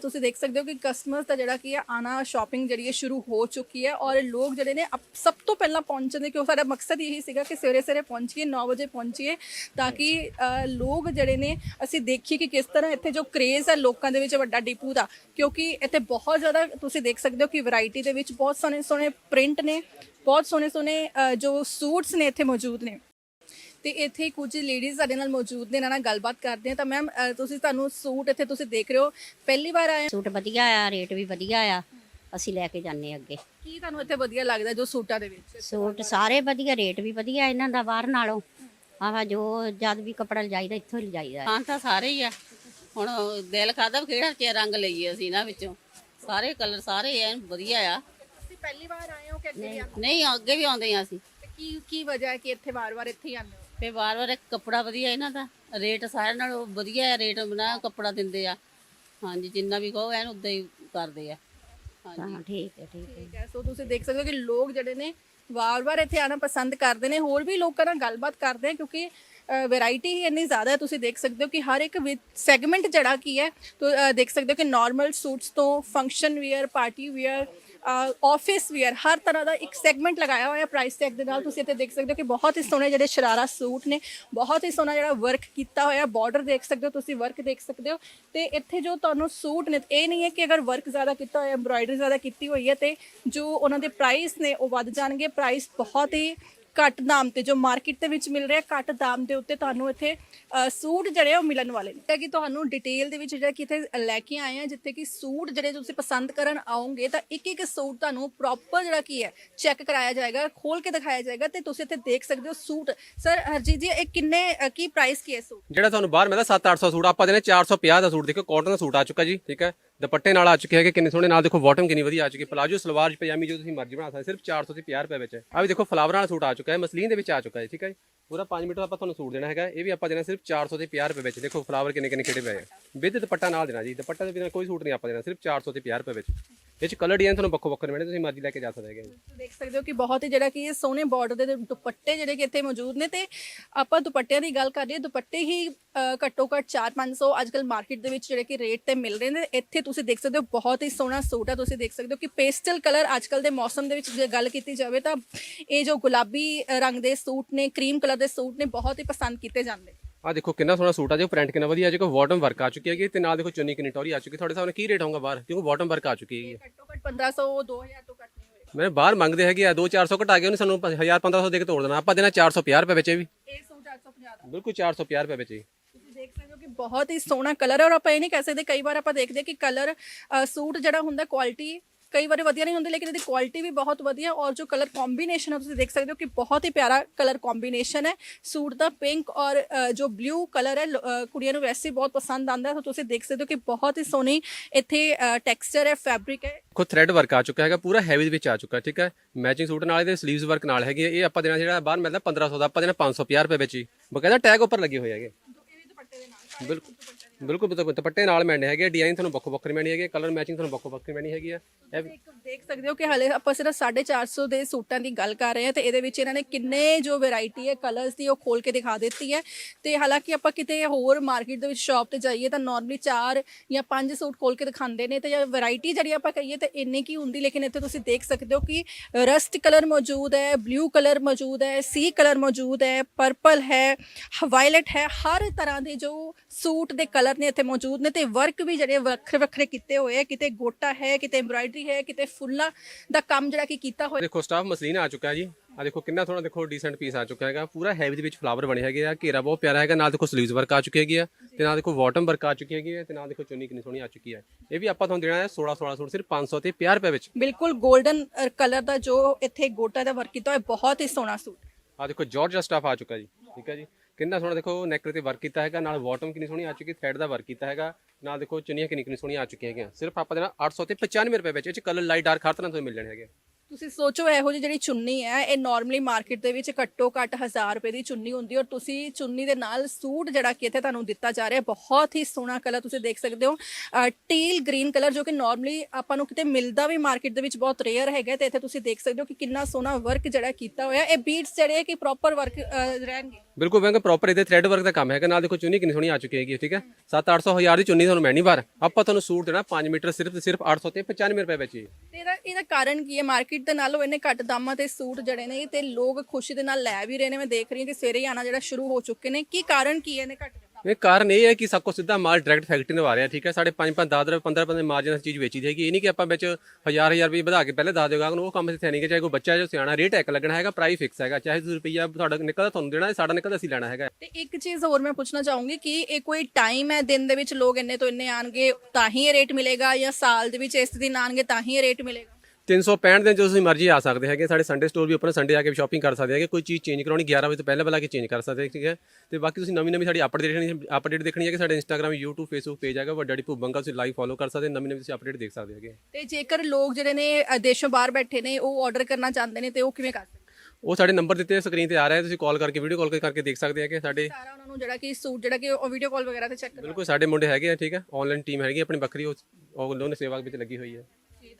ਤੁਸੀਂ ਦੇਖ ਸਕਦੇ ਹੋ ਕਿ ਕਸਟਮਰਸ ਦਾ ਜਿਹੜਾ ਕੀ ਹੈ ਆਣਾ ਸ਼ਾਪਿੰਗ ਜਿਹੜੀ ਹੈ ਸ਼ੁਰੂ ਹੋ ਚੁੱਕੀ ਹੈ ਔਰ ਲੋਕ ਜਿਹੜੇ ਨੇ ਅਪ- ਸਭ ਤੋਂ ਪਹਿਲਾਂ ਪਹੁੰਚਣ ਦੇ ਕਿਉਂ ਸਾਡਾ ਮਕਸਦ ਇਹੀ ਸੀਗਾ ਕਿ ਸਵੇਰੇ ਸਵੇਰੇ ਪਹੁੰਚੀਏ 9 ਵਜੇ ਪਹੁੰਚੀਏ ਤਾਂ ਕਿ ਅ, ਲੋਕ ਜਿਹੜੇ ਨੇ ਅਸੀਂ ਦੇਖੀਏ ਕਿ ਕਿਸ ਤਰ੍ਹਾਂ ਇੱਥੇ ਜੋ ਕ੍ਰੇਜ਼ ਹੈ ਲੋਕਾਂ ਦੇ ਵਿੱਚ ਵੱਡਾ ਡਿਪੂ ਦਾ ਕਿਉਂਕਿ ਇੱਥੇ ਬਹੁਤ ਜ਼ਿਆਦਾ ਤੁਸੀਂ ਦੇਖ ਸਕਦੇ ਹੋ ਕਿ ਵੈਰਾਈਟੀ ਦੇ ਵਿੱਚ ਬਹੁਤ ਸੋਹਣੇ ਸੋਹਣੇ ਪ੍ਰਿੰਟ ਨੇ ਬਹੁਤ ਸੋਹਣੇ ਸੋਹਣੇ ਅ, ਜੋ ਸੂਟਸ ਨੇ ਇੱਥੇ ਮੌਜੂਦ ਨੇ। ਤੇ ਇੱਥੇ ਕੁਝ ਲੇਡੀਜ਼ ਸਾਡੇ ਨਾਲ ਮੌਜੂਦ ਨੇ ਇਹਨਾਂ ਨਾਲ ਗੱਲਬਾਤ ਕਰਦੇ ਆ ਤਾਂ ਮੈਮ ਤੁਸੀਂ ਤੁਹਾਨੂੰ ਸੂਟ ਇੱਥੇ ਤੁਸੀਂ ਦੇਖ ਰਹੇ ਹੋ। ਪਹਿਲੀ ਵਾਰ ਆਏ ਹੋ। ਸੂਟ ਵਧੀਆ ਆ ਰੇਟ ਵੀ ਵਧੀਆ ਆ। ਅਸੀਂ ਲੈ ਕੇ ਜਾਂਦੇ ਅੱਗੇ। ਕੀ ਤੁਹਾਨੂੰ ਇੱਥੇ ਵਧੀਆ ਲੱਗਦਾ ਜੋ ਸੂਟਾਂ ਦੇ ਵਿੱਚ? ਸੂਟ ਸਾਰੇ ਵਧੀਆ ਰੇਟ ਵੀ ਵਧੀਆ ਇਹਨਾਂ ਦਾ ਬਾਹਰ ਨਾਲੋਂ। ਆਹ ਜੋ ਜਦ ਵੀ ਕੱਪੜਾ ਲਿਜਾਈਦਾ ਇੱਥੋਂ ਹੀ ਲਿਜਾਈਦਾ। ਹਾਂ ਤਾਂ ਸਾਰੇ ਹੀ ਆ। ਹੁਣ ਦਿਲ ਖਾਦਾ ਕਿਹੜਾ ਚੇ ਰੰਗ ਲਈਏ ਅਸੀਂ ਇਹਨਾਂ ਵਿੱਚੋਂ। ਸਾਰੇ ਕਲਰ ਸਾਰੇ ਐਨ ਵਧੀਆ ਆ। ਤੁਸੀਂ ਪਹਿਲੀ ਵਾਰ ਆਏ ਹੋ ਕਿ ਅੱਗੇ ਵੀ ਆਏ ਨਹੀਂ ਅੱਗੇ ਵੀ ਆਉਂਦੇ ਆ ਅਸੀਂ। ਤੇ ਕੀ ਕੀ ਵਜ੍ਹਾ ਹੈ ਕਿ ਇੱਥੇ ਵਾਰ-ਵਾਰ ਇੱਥੇ ਹੀ ਆਉਂਦੇ ਹੋ? ਤੇ ਵਾਰ-ਵਾਰ ਕੱਪੜਾ ਵਧੀਆ ਇਹਨਾਂ ਦਾ। ਰੇਟ ਸਾਰਿਆਂ ਨਾਲੋਂ ਵਧੀਆ ਹੈ ਰੇਟ ਬਣਾ ਕੱਪੜਾ ਦਿੰਦੇ ਆ। ਹਾਂਜੀ ਜਿੰਨਾ ਵੀ ਕਹੋ ਐਨ ਉਦਾਂ ਹੀ ਕਰਦੇ ਆ। ਹਾਂਜੀ। ਹਾਂ ਠੀਕ ਹੈ ਠੀਕ ਹੈ। ਠੀਕ ਹੈ ਸੋ ਤੁਸੀਂ ਦੇਖ ਸਕਦੇ ਹੋ ਕਿ ਲੋਕ ਜਿਹੜੇ ਨੇ ਵਾਰ-ਵਾਰ ਇੱਥੇ ਆਣਾ ਪਸੰਦ ਕਰਦੇ ਨੇ। ਹੋਰ ਵੀ ਲੋਕਾਂ ਨਾਲ ਗੱਲਬਾਤ ਕਰਦੇ ਆ ਕਿਉਂਕਿ ਵੈਰਾਈਟੀ ਹੀ ਇੰਨੀ ਜ਼ਿਆਦਾ ਹੈ। ਤੁਸੀਂ ਦੇਖ ਸਕਦੇ ਹੋ ਕਿ ਹਰ ਇੱਕ ਸੈਗਮੈਂਟ ਜਿਹੜਾ ਕੀ ਹੈ ਤੋ ਦੇਖ ਸਕਦੇ ਹੋ ਕਿ ਨਾਰਮਲ ਸੂਟਸ ਤੋਂ function wear party wear office wear ਹਰ ਤਰ੍ਹਾਂ ਦਾ ਇੱਕ ਸੈਗਮੈਂਟ ਲਗਾਇਆ ਹੋਇਆ ਪ੍ਰਾਈਸ ਟੈਗ ਦੇ ਨਾਲ। ਤੁਸੀਂ ਇੱਥੇ ਦੇਖ ਸਕਦੇ ਹੋ ਕਿ ਬਹੁਤ ਹੀ ਸੋਹਣੇ ਜਿਹੜੇ ਸ਼ਰਾਰਾ ਸੂਟ ਨੇ, ਬਹੁਤ ਹੀ ਸੋਹਣਾ ਜਿਹੜਾ ਵਰਕ ਕੀਤਾ ਹੋਇਆ। ਬਾਰਡਰ ਦੇਖ ਸਕਦੇ ਹੋ ਤੁਸੀਂ ਵਰਕ ਦੇਖ ਸਕਦੇ ਹੋ। ਤੇ ਇੱਥੇ ਜੋ ਤੁਹਾਨੂੰ ਸੂਟ ਨੇ, ਇਹ ਨਹੀਂ ਹੈ ਕਿ ਅਗਰ ਵਰਕ ਜ਼ਿਆਦਾ ਕੀਤਾ ਹੋਇਆ ਐਮਬ੍ਰਾਇਡਰੀ ਜ਼ਿਆਦਾ ਕੀਤੀ ਹੋਈ ਹੈ, ਤੇ ਜੋ ਉਹਨਾਂ ਦੇ ਪ੍ਰਾਈਸ ਨੇ, ਉਹ ਵੱਧ ਜਾਣਗੇ। ਪ੍ਰਾਈਸ ਬਹੁਤ ਹੀ ਘੱਟ ਦਾਮ ਤੇ ਜੋ ਮਾਰਕੀਟ ਦੇ ਵਿੱਚ ਮਿਲ ਰਿਹਾ ਘੱਟ ਦਾਮ ਦੇ ਉੱਤੇ ਤੁਹਾਨੂੰ ਇੱਥੇ ਸੂਟ ਜਿਹੜੇ ਉਹ ਮਿਲਣ ਵਾਲੇ ਨੇ। ਤਾਂ ਕਿ ਤੁਹਾਨੂੰ ਡਿਟੇਲ ਦੇ ਵਿੱਚ ਜਿਹੜਾ ਕਿ ਇੱਥੇ ਲੈ ਕੇ ਆਏ ਆ ਜਿੱਥੇ ਕਿ ਸੂਟ ਜਿਹੜੇ ਤੁਸੀਂ ਪਸੰਦ ਕਰਨ ਆਓਗੇ ਤਾਂ ਇੱਕ ਇੱਕ ਸੂਟ ਤੁਹਾਨੂੰ ਪ੍ਰੋਪਰ ਜਿਹੜਾ ਕੀ ਹੈ ਚੈੱਕ ਕਰਾਇਆ ਜਾਏਗਾ ਖੋਲ ਕੇ ਦਿਖਾਇਆ ਜਾਏਗਾ ਤੇ ਤੁਸੀਂ ਇੱਥੇ ਦੇਖ ਸਕਦੇ ਹੋ ਸੂਟ। ਸਰ ਹਰਜੀਤ ਜੀ ਇਹ ਕਿੰਨੇ ਕੀ ਪ੍ਰਾਈਸ ਕੀ ਹੈ ਸੂਟ? ਜਿਹੜਾ ਤੁਹਾਨੂੰ ਬਾਹਰ ਮਿਲਦਾ 7-800 ਸੂਟ ਆਪਾਂ ਦੇਣੇ 450 ਦਾ ਸੂਟ ਦੇਖੋ ਕਾਟਨ ਦਾ ਸੂਟ ਆ ਚੁੱਕਾ ਜੀ ਠੀਕ ਹੈ? ਦੁਪੱਟੇ ਨਾਲ ਆ ਚੁੱਕੇ ਹੈਗੇ, ਕਿੰਨੇ ਸੋਹਣੇ, ਨਾਲ ਦੇਖੋ ਬਾਟਮ ਕਿੰਨੀ ਵਧੀਆ ਆ ਚੁੱਕੀ ਪਲਾਜੋ ਸਲਵਾਰ ਪਜਾਮੀ ਜੋ ਤੁਸੀਂ ਮਰਜ਼ੀ ਬਣਾ ਸਕਦੇ, ਸਿਰਫ 400 ਤੇ 50 ਰੁਪਏ ਵਿੱਚ ਹੈ। ਆ ਵੀ ਦੇਖੋ ਫਲਾਵਰਾਂ ਵਾਲਾ ਸੂਟ ਆ ਚੁੱਕਾ ਹੈ, ਮਸਲੀਨ ਦੇ ਵਿੱਚ ਆ ਚੁੱਕਾ ਹੈ, ਠੀਕ ਹੈ ਜੀ। ਪੂਰਾ 5 ਮੀਟਰ ਦਾ ਆਪਾਂ ਤੁਹਾਨੂੰ ਸੂਟ ਦੇਣਾ ਹੈਗਾ ਇਹ ਵੀ ਆਪਾਂ ਦੇਣਾ ਸਿਰਫ 400 ਤੇ 50 ਰੁਪਏ ਵਿੱਚ। ਦੇਖੋ ਫਲਾਵਰ ਕਿੰਨੇ ਕਿੰਨੇ ਕਿਹੜੇ ਪਏ ਆ। ਵਿਦ ਦੁਪੱਟਾ ਨਾਲ ਦੇਣਾ ਜੀ। ਦੁਪੱਟਾ ਦੇ ਬਿਨਾਂ ਕੋਈ ਸੂਟ ਨਹੀਂ ਆਪਾਂ ਦੇਣਾ, ਸਿਰਫ 400 ਤੇ 50 ਰੁਪਏ ਵਿੱਚ। ਇਹ ਚ ਕਲਰ ਡਿਜ਼ਾਈਨ ਤੁਹਾਨੂੰ ਵੱਖੋ ਵੱਖਰੇ ਮਿਲਣੇ, ਤੁਸੀਂ ਮਰਜ਼ੀ ਲੈ ਕੇ ਜਾ ਸਕਦੇ ਹੈਗੇ। ਤੁਸੀਂ ਦੇਖ ਸਕਦੇ ਹੋ ਕਿ ਬਹੁਤ ਹੀ ਜਿਹੜਾ ਕਿ ਇਹ ਸੋਹਣੇ ਬਾਰਡਰ ਦੇ ਦੁਪੱਟੇ ਜਿਹੜੇ ਕਿ ਇੱਥੇ ਮੌਜੂਦ ਨੇ ਤੇ ਆਪਾਂ ਦੁਪੱਟਿਆਂ ਦੀ ਗੱਲ ਕਰ ਰਹੀ ਦੁਪੱਟੇ ਹੀ ਘੱਟੋ ਘੱਟ 4-500 ਅੱਜਕੱਲ ਮਾਰਕੀਟ ਦੇ ਵਿੱਚ ਜਿਹੜੇ ਕਿ ਰੇਟ ਤੇ ਮਿਲ ਰਹੇ ਨੇ। ਇੱਥੇ ਤੁਸੀਂ ਦੇਖ ਸਕਦੇ ਹੋ ਬਹੁਤ ਹੀ ਸੋਹਣਾ ਸੂਟ ਆ। ਤੁਸੀਂ ਦੇਖ ਸਕਦੇ ਹੋ ਕਿ ਪੇਸਟਲ ਕਲਰ ਅੱਜਕੱਲ ਦੇ ਮੌਸਮ ਦੇ ਵਿੱਚ ਜੇ ਗੱਲ ਕੀਤੀ ਜਾਵੇ ਤਾਂ ਇਹ ਜੋ ਗੁਲਾਬੀ ਰੰਗ ਦੇ ਸੂਟ ਨੇ ਕਰੀਮ ਕਲਰ ਦੇ ਸੂਟ ਨੇ, ਬਹੁਤ ਹੀ ਪਸੰਦ ਕੀਤੇ ਜਾਂਦੇ। ਆ ਦੇਖੋ ਕਿੰਨਾ ਸੋਹਣਾ ਸੂਟ ਆ ਜੋ ਪ੍ਰਿੰਟ ਕਿੰਨਾ ਵਧੀਆ ਆ ਜੋ ਬਾਟਮ ਵਰਕ ਆ ਚੁੱਕੀ ਹੈਗੀ ਤੇ ਨਾਲ ਦੇਖੋ ਚੁੰਨੀ ਕਿੰਨੀ ਟੌਰੀ ਆ ਚੁੱਕੀ ਤੁਹਾਡੇ ਸਾਹਮਣੇ ਕੀ ਰੇਟ ਹੋਊਗਾ ਬਾਹਰ? ਕਿਉਂਕਿ ਬਾਟਮ ਵਰਕ ਆ ਚੁੱਕੀ ਹੈਗੀ ਘੱਟੋ ਘੱਟ 1500 2000 ਤੋਂ ਘੱਟ ਨਹੀਂ ਹੋਏਗਾ। ਮੇਰੇ ਬਾਹਰ ਮੰਗਦੇ ਹੈਗੇ ਆ 2-400 ਘਟਾ ਕੇ ਉਹਨੇ ਸਾਨੂੰ 1000 1500 ਦੇ ਕੇ ਤੋੜ ਦੇਣਾ ਆਪਾਂ ਦੇਣਾ 450 ਰੁਪਏ ਵਿੱਚ ਵੀ। ਇਹ ਸੂਟ 850 ਦਾ। ਬਿਲਕੁਲ 450 ਰੁਪਏ ਵਿੱਚ ਹੀ ਤੁਸੀਂ ਦੇਖ ਸਕਦੇ ਹੋ ਕਿ ਬਹੁਤ ਹੀ ਸੋਹਣਾ ਕਲਰ ਹੈ ਔਰ ਆਪਾਂ ਇਹ ਨਹੀਂ ਕਹਿ ਸਕਦੇ ਕਈ ਵਾਰ ਆਪਾਂ ਦੇਖਦੇ ਕਿ ਕਲਰ ਸੂਟ ਜਿਹੜਾ ਹੁੰਦਾ ਕੁਆਲਿਟੀ ਕਈ ਵਾਰੀ ਵਧੀਆ ਨਹੀਂ ਹੁੰਦੀ ਲੇਕਿਨ ਇਹਦੀ ਕੁਆਲਿਟੀ ਵੀ ਬਹੁਤ ਵਧੀਆ ਔਰ ਜੋ ਕਲਰ ਕੰਬੀਨੇਸ਼ਨ ਹੈ ਤੁਸੀਂ ਦੇਖ ਸਕਦੇ ਹੋ ਕਿ ਬਹੁਤ ਹੀ ਪਿਆਰਾ ਕਲਰ ਕੰਬੀਨੇਸ਼ਨ ਹੈ। ਸੂਟ ਦਾ ਪਿੰਕ ਔਰ ਜੋ ਬਲੂ ਕਲਰ ਹੈ ਕੁੜੀਆਂ ਨੂੰ ਵੈਸੇ ਬਹੁਤ ਪਸੰਦ ਆਉਂਦਾ ਹੈ। ਤੁਸੀਂ ਦੇਖ ਸਕਦੇ ਹੋ ਕਿ ਬਹੁਤ ਹੀ ਸੋਹਣੀ ਇੱਥੇ ਟੈਕਸਚਰ ਹੈ ਫੈਬਰਿਕ ਹੈ। ਖੁਦ ਥ੍ਰੈਡ ਵਰਕ ਆ ਚੁੱਕਾ ਹੈਗਾ ਪੂਰਾ ਹੈਵੀ ਦੇ ਵਿੱਚ ਆ ਚੁੱਕਾ ਠੀਕ ਹੈ? ਮੈਚਿੰਗ ਸੂਟ ਨਾਲ ਇਹਦੇ 슬ੀਵਸ ਵਰਕ ਨਾਲ ਹੈਗੇ। ਇਹ ਆਪਾਂ ਦੇਣਾ ਜਿਹੜਾ ਬਾਹਰ ਮਿਲਦਾ 1500 ਦਾ ਆਪਾਂ ਦੇਣਾ 550 ਰੁਪਏ ਵਿੱਚ ਹੀ। ਬਕਾਇਦਾ ਟੈਗ ਉੱਪਰ ਲੱਗੇ ਹੋਏ ਹੈਗੇ। ਬਿਲਕੁਲ। ਬਿਲਕੁਲ ਬਿਲਕੁਲ ਦੁਪੱਟੇ ਨਾਲ ਮਿਲਣੇ ਹੈਗੇ ਡਿਜ਼ਾਈਨ ਤੁਹਾਨੂੰ ਵੱਖੋ ਵੱਖਰੇ ਮਿਲਣੇ ਹੈਗੇ ਕਲਰ ਮੈਚਿੰਗ ਤੁਹਾਨੂੰ ਵੱਖੋ ਵੱਖਰੀ ਮਿਲਣੀ ਹੈਗੀ ਆ। ਇਹ ਤੁਸੀਂ ਇੱਕ ਦੇਖ ਸਕਦੇ ਹੋ ਕਿ ਹਲੇ ਆਪਾਂ ਸਿਰਫ 450 ਦੇ ਸੂਟਾਂ ਦੀ ਗੱਲ ਕਰ ਰਹੇ ਹਾਂ ਤੇ ਇਹਦੇ ਵਿੱਚ ਇਹਨਾਂ ਨੇ ਕਿੰਨੇ ਜੋ ਵੈਰਾਈਟੀ ਹੈ ਕਲਰਸ ਦੀ ਉਹ ਖੋਲ ਕੇ ਦਿਖਾ ਦਿੱਤੀ ਹੈ। ਤੇ ਹਾਲਾਂਕਿ ਆਪਾਂ ਕਿਤੇ ਹੋਰ ਮਾਰਕੀਟ ਦੇ ਵਿੱਚ ਸ਼ਾਪ ਤੇ ਜਾਈਏ ਤਾਂ ਨਾਰਮਲੀ 4 ਜਾਂ 5 ਸੂਟ ਖੋਲ ਕੇ ਦਿਖਾਉਂਦੇ ਨੇ ਤੇ ਜਾਂ ਵੈਰਾਈਟੀ ਜਿਹੜੀ ਆਪਾਂ ਕਹੀਏ ਤਾਂ ਇੰਨੀ ਕੀ ਹੁੰਦੀ, ਲੇਕਿਨ ਇੱਥੇ ਤੁਸੀਂ ਦੇਖ ਸਕਦੇ ਹੋ ਕਿ ਰਸਟ ਕਲਰ ਮੌਜੂਦ ਹੈ ਬਲੂ ਕਲਰ ਮੌਜੂਦ ਹੈ ਸੀ ਕਲਰ ਮੌਜੂਦ ਹੈ ਪਰਪਲ ਹੈ ਵਾਇਲਟ ਹੈ, ਹਰ ਤਰ੍ਹਾਂ ਦੇ ਜੋ ਸੂਟ ਦੇ ਕਲਰ ਨੇ ਇੱਥੇ ਮੌਜੂਦ ਨੇ ਤੇ ਵਰਕ ਵੀ ਜਿਹੜੇ ਵੱਖਰੇ ਵੱਖਰੇ ਕੀਤੇ ਹੋਏ ਆ ਕਿਤੇ ਗੋਟਾ ਹੈ ਕਿਤੇ ਐਮਬ੍ਰਾਇਡਰੀ ਹੈ ਕਿਤੇ ਫੁੱਲਾਂ ਦਾ ਕੰਮ ਜਿਹੜਾ ਕਿ ਕੀਤਾ ਹੋਇਆ। ਦੇਖੋ ਸਟਾਫ ਮਸਲੀਨ ਆ ਚੁੱਕਾ ਜੀ। ਆ ਦੇਖੋ ਕਿੰਨਾ ਸੋਹਣਾ ਦੇਖੋ ਡੀਸੈਂਟ ਪੀਸ ਆ ਚੁੱਕਾ ਹੈਗਾ। ਪੂਰਾ ਹੈਵੀ ਦੇ ਵਿੱਚ ਫਲਾਵਰ ਬਣੇ ਹੈਗੇ ਆ। ਘੇਰਾ ਬਹੁਤ ਪਿਆਰਾ ਹੈਗਾ। ਨਾਲ ਦੇਖੋ 슬ੀਵਸ ਵਰਕ ਆ ਚੁੱਕੀ ਹੈਗੀ ਆ ਤੇ ਨਾਲ ਦੇਖੋ ਬਾਟਮ ਵਰਕ ਆ ਚੁੱਕੀ ਹੈਗੀ ਹੈ ਤੇ ਨਾਲ ਦੇਖੋ ਚੁੰਨੀ ਕਿੰਨੀ ਸੋਹਣੀ ਆ ਚੁੱਕੀ ਹੈ ਇਹ ਵੀ ਆਪਾਂ ਤੁਹਾਨੂੰ ਦੇਣਾ ਹੈ 16 16 ਸੂਟ ਸਿਰਫ 500 ਤੇ 50 ਰੁਪਏ ਵਿੱਚ। ਬਿਲਕੁਲ 골ਡਨ ਕਲਰ ਦਾ ਜੋ ਇੱਥੇ ਗੋਟਾ ਦਾ ਵਰਕ ਕੀਤਾ ਹੋਇਆ ਬਹੁਤ ਹੀ ਸੋਹਣਾ ਸੂਟ। ਆ ਦੇਖੋ ਜਾਰਜ ਸਟਾਫ ਆ ਚੁੱਕਾ ਜੀ। ਠੀਕ ਹੈ ਜੀ? ਕਿੰਨਾ ਸੋਹਣਾ ਦੇਖੋ ਨੈਕ ਤੇ ਵਰਕ ਕੀਤਾ ਹੈਗਾ, ਨਾਲ ਬਾਟਮ ਕਿੰਨੀ ਸੋਹਣੀ ਆ ਚੁੱਕੀ ਥ੍ਰੈਡ ਦਾ ਵਰਕ ਕੀਤਾ ਹੈਗਾ, ਨਾਲ ਦੇਖੋ ਚੁੰਨੀਆਂ ਕਿੰਨੀ ਕਿੰਨੀ ਸੋਹਣੀਆਂ ਆ ਚੁੱਕੀਆਂ ਹੈਗੀਆਂ। ਸਿਰਫ ਆਪਾਂ ਦੇਣਾ 800 ਤੇ 95 ਰੁਪਏ ਵਿੱਚ, ਇਹ ਚ ਕਲਰ ਲਾਈਟ ਡਾਰਕ ਹਰ ਤਰ੍ਹਾਂ ਤੋਂ ਮਿਲ ਜਾਣੇ ਹੈਗੇ। ਤੁਸੀਂ ਸੋਚੋ ਇਹੋ ਜਿਹੀ ਜਿਹੜੀ ਚੁੰਨੀ ਹੈ ਇਹ ਨਾਰਮਲੀ ਮਾਰਕੀਟ ਦੇ ਵਿੱਚ ਘੱਟੋ ਘੱਟ 1000 ਰੁਪਏ ਦੀ ਚੁੰਨੀ ਹੁੰਦੀ ਹੈ ਔਰ ਤੁਸੀਂ ਚੁੰਨੀ ਦੇ ਨਾਲ ਸੂਟ ਜਿਹੜਾ ਕਿ ਇੱਥੇ ਤੁਹਾਨੂੰ ਦਿੱਤਾ ਜਾ ਰਿਹਾ ਹੈ, ਬਹੁਤ ਹੀ ਸੋਹਣਾ ਕਲਰ ਤੁਸੀਂ ਦੇਖ ਸਕਦੇ ਹੋ। ਟੀਲ ਗ੍ਰੀਨ ਕਲਰ ਜੋ ਕਿ ਨਾਰਮਲੀ ਆਪਾਂ ਨੂੰ ਕਿਤੇ ਮਿਲਦਾ ਵੀ ਮਾਰਕੀਟ ਦੇ ਵਿੱਚ ਬਹੁਤ ਰੇਅਰ ਹੈਗਾ ਤੇ ਇੱਥੇ ਤੁਸੀਂ ਦੇਖ ਸਕਦੇ ਹੋ ਕਿ ਕਿੰਨਾ ਸੋਹਣਾ ਵਰਕ ਜਿਹੜਾ ਕੀਤਾ ਹੋਇਆ ਇਹ ਬੀਟਸ ਜਿਹੜੇ ਹੈ ਕਿ ਪ੍ਰੋਪਰ ਵਰਕ ਰਹਿਣਗੇ। ਬਿਲਕੁਲ ਬੈਂਕ ਪ੍ਰੋਪਰ ਇਹਦੇ ਥ੍ਰੈਡ ਵਰਕ ਦਾ ਕੰਮ ਹੈਗਾ ਨਾਲ ਦੇਖੋ ਚੁੰਨੀ ਕਿੰਨੀ ਸੋਹਣੀ ਆ ਚੁੱਕੀ ਹੈਗੀ ਠੀਕ ਹੈ? 7-800 ਹਜ਼ਾਰ ਦੀ ਚੁੰਨੀ ਤੁਹਾਨੂੰ ਮੈਣੀ ਵਾਰ। ਆਪਾਂ ਤੁਹਾਨੂੰ ਸੂਟ ਦੇਣਾ 5 ਮੀਟਰ ਸਿਰਫ ਤੇ ਸਿਰਫ 800 ਤੇ 95 ਰੁਪਏ ਵਿੱਚ ਹੀ। ਤੇ ਇਹਦਾ ਇਹਦਾ ਕਾਰਨ ਕੀ ਹੈ? ਮਾਰਕੀਟ ਦੇ ਨਾਲੋਂ ਇਹਨੇ ਘੱਟ ਦਾਮਾਂ ਤੇ ਸੂਟ ਜਿਹੜੇ ਨੇ ਤੇ ਲੋਕ ਖੁਸ਼ੀ ਦੇ ਨਾਲ ਲੈ ਵੀ ਰਹੇ ਨੇ। ਮੈਂ ਦੇਖ ਰਹੀ ਹਾਂ ਕਿ ਸਵੇਰੇ ਹੀ ਆਣਾ ਜਿਹੜਾ ਸ਼ੁਰੂ ਹੋ ਚੁੱਕੇ ਨੇ। ਕੀ ਕਾਰਨ ਕੀ ਹੈ ਇਹਨੇ ਘੱਟ ਇਹ ਕਾਰਨ ਇਹ ਹੈ ਕਿ ਸਭ ਕੁਛ ਸਿੱਧਾ ਮਾਲ ਡਾਇਰੈਕਟ ਫੈਕਟਰੀ ਨੂੰ ਆ ਰਿਹਾ ਠੀਕ ਹੈ? ਸਾਡੇ 5 5 10 15 15 ਮਾਰਜਨ ਚੀਜ਼ ਵੇਚੀ ਜਾਏਗੀ ਇਹ ਨਹੀਂ ਕਿ ਆਪਾਂ ਵਿੱਚ ਹਜ਼ਾਰ ਹਜ਼ਾਰ ਰੁਪਏ ਵਧਾ ਕੇ ਪਹਿਲੇ ਦੱਸ ਦਿਓਗਾ ਉਹ ਕੰਮ ਇੱਥੇ ਨਹੀਂ ਕਿ ਚਾਹੇ ਕੋਈ ਬੱਚਾ ਜੋ ਸਿਆਣਾ ਰੇਟ ਇੱਕ ਲੱਗਣਾ ਹੈਗਾ ਪ੍ਰਾਈਸ ਫਿਕਸ ਹੈਗਾ। ਚਾਹੇ ਤੁਸੀਂ ਰੁਪਈਆ ਤੁਹਾਡਾ ਨਿਕਲਦਾ ਤੁਹਾਨੂੰ ਦੇਣਾ ਹੈ, ਸਾਡਾ ਨਿਕਲਦਾ ਅਸੀਂ ਲੈਣਾ ਹੈਗਾ। ਤੇ ਇੱਕ ਚੀਜ਼ ਹੋਰ ਮੈਂ ਪੁੱਛਣਾ ਚਾਹੂੰਗੀ ਕਿ ਇਹ ਕੋਈ ਟਾਈਮ ਹੈ ਦਿਨ ਦੇ ਵਿੱਚ ਲੋਕ ਇੰਨੇ ਤੋਂ ਇੰਨੇ ਆਣਗੇ ਤਾਂ ਹੀ ਇਹ ਰੇਟ ਮਿਲੇਗਾ ਜਾਂ ਸਾਲ ਦੇ ਵਿੱਚ ਇਸ ਦਿਨ ਆਣਗੇ ਤਾਂ ਹੀ ਇਹ ਰੇਟ ਮਿਲੇਗਾ? 365 ਦਿਨ ਜਦੋਂ ਤੁਸੀਂ ਮਰਜ਼ੀ ਆ ਸਕਦੇ ਹੈਗੇ। ਸਾਡੇ ਸੰਡੇ ਸਟੋਰ ਵੀ ਓਪਨ ਸੰਡੇ ਆ ਕੇ ਸ਼ਾਪਿੰਗ ਕਰ ਸਕਦੇ ਹੈਗੇ। ਕੋਈ ਚੀਜ਼ ਚੇਂਜ ਕਰਾਉਣੀ 11 ਵਜੇ ਤੋਂ ਪਹਿਲਾਂ ਪਹਿਲਾਂ ਕੇ ਚੇਂਜ ਕਰ ਸਕਦੇ ਠੀਕ ਹੈ ਤੇ ਬਾਕੀ ਤੁਸੀਂ ਨਵੀਂ ਨਵੀਂ ਸਾਡੀ ਅਪਡੇਟ ਦੇਖਣੀ ਅਪਡੇਟ ਦੇਖਣੀ ਹੈ ਕਿ ਸਾਡੇ ਇੰਸਟਾਗ੍ਰam YouTube Facebook ਪੇਜ ਹੈਗਾ ਵੱਡਾ ਡਿਪੂ ਬੰਗਾ ਤੁਸੀਂ ਲਾਈਵ ਫੋਲੋ ਕਰ ਸਕਦੇ ਨਵੀਂ ਨਵੀਂ ਤੁਸੀਂ ਅਪਡੇਟ ਦੇਖ ਸਕਦੇ ਹੈਗੇ। ਤੇ ਜੇਕਰ ਲੋਕ ਜਿਹੜੇ ਨੇ ਅ, ਦੇਸ਼ੋਂ ਬਾਹਰ ਬੈਠੇ ਨੇ ਉਹ ਆਰਡਰ ਕਰਨਾ ਚਾਹੁੰਦੇ ਨੇ ਤੇ ਉਹ ਕਿਵੇਂ ਕਰ ਸਕਦੇ? ਉਹ ਸਾਡੇ ਨੰਬਰ ਦਿੱਤੇ ਸਕਰੀਨ ਤੇ ਆ ਰਿਹਾ ਹੈ ਤੁਸੀਂ ਕਾਲ ਕਰਕੇ ਵੀਡੀਓ ਕਾਲ ਕਰਕੇ ਦੇਖ ਸਕਦੇ ਹੈਗੇ। ਸਾਡੇ ਸਾਰਾ ਉਹਨਾਂ ਨੂੰ ਜਿਹੜਾ ਕਿ ਸੂਟ ਜਿਹੜਾ ਕਿ ਉਹ ਵੀਡੀਓ ਕਾਲ ਵਗੈਰਾ ਤੇ ਚੈੱਕ ਕਰਵਾ ਬਿਲਕੁਲ ਸਾਡੇ ਮੁੰਡੇ ਹੈਗੇ ਆ ਠੀਕ ਹੈ ਆਨਲਾਈਨ ਟੀਮ ਹੈਗੀ ਆਪਣੀ ਵੱਖਰੀ ਉਹ ਉਹ ਲੋਨ ਸੇਵਾ ਵਿੱਚ ਲੱਗੀ ਹੋਈ ਹੈ।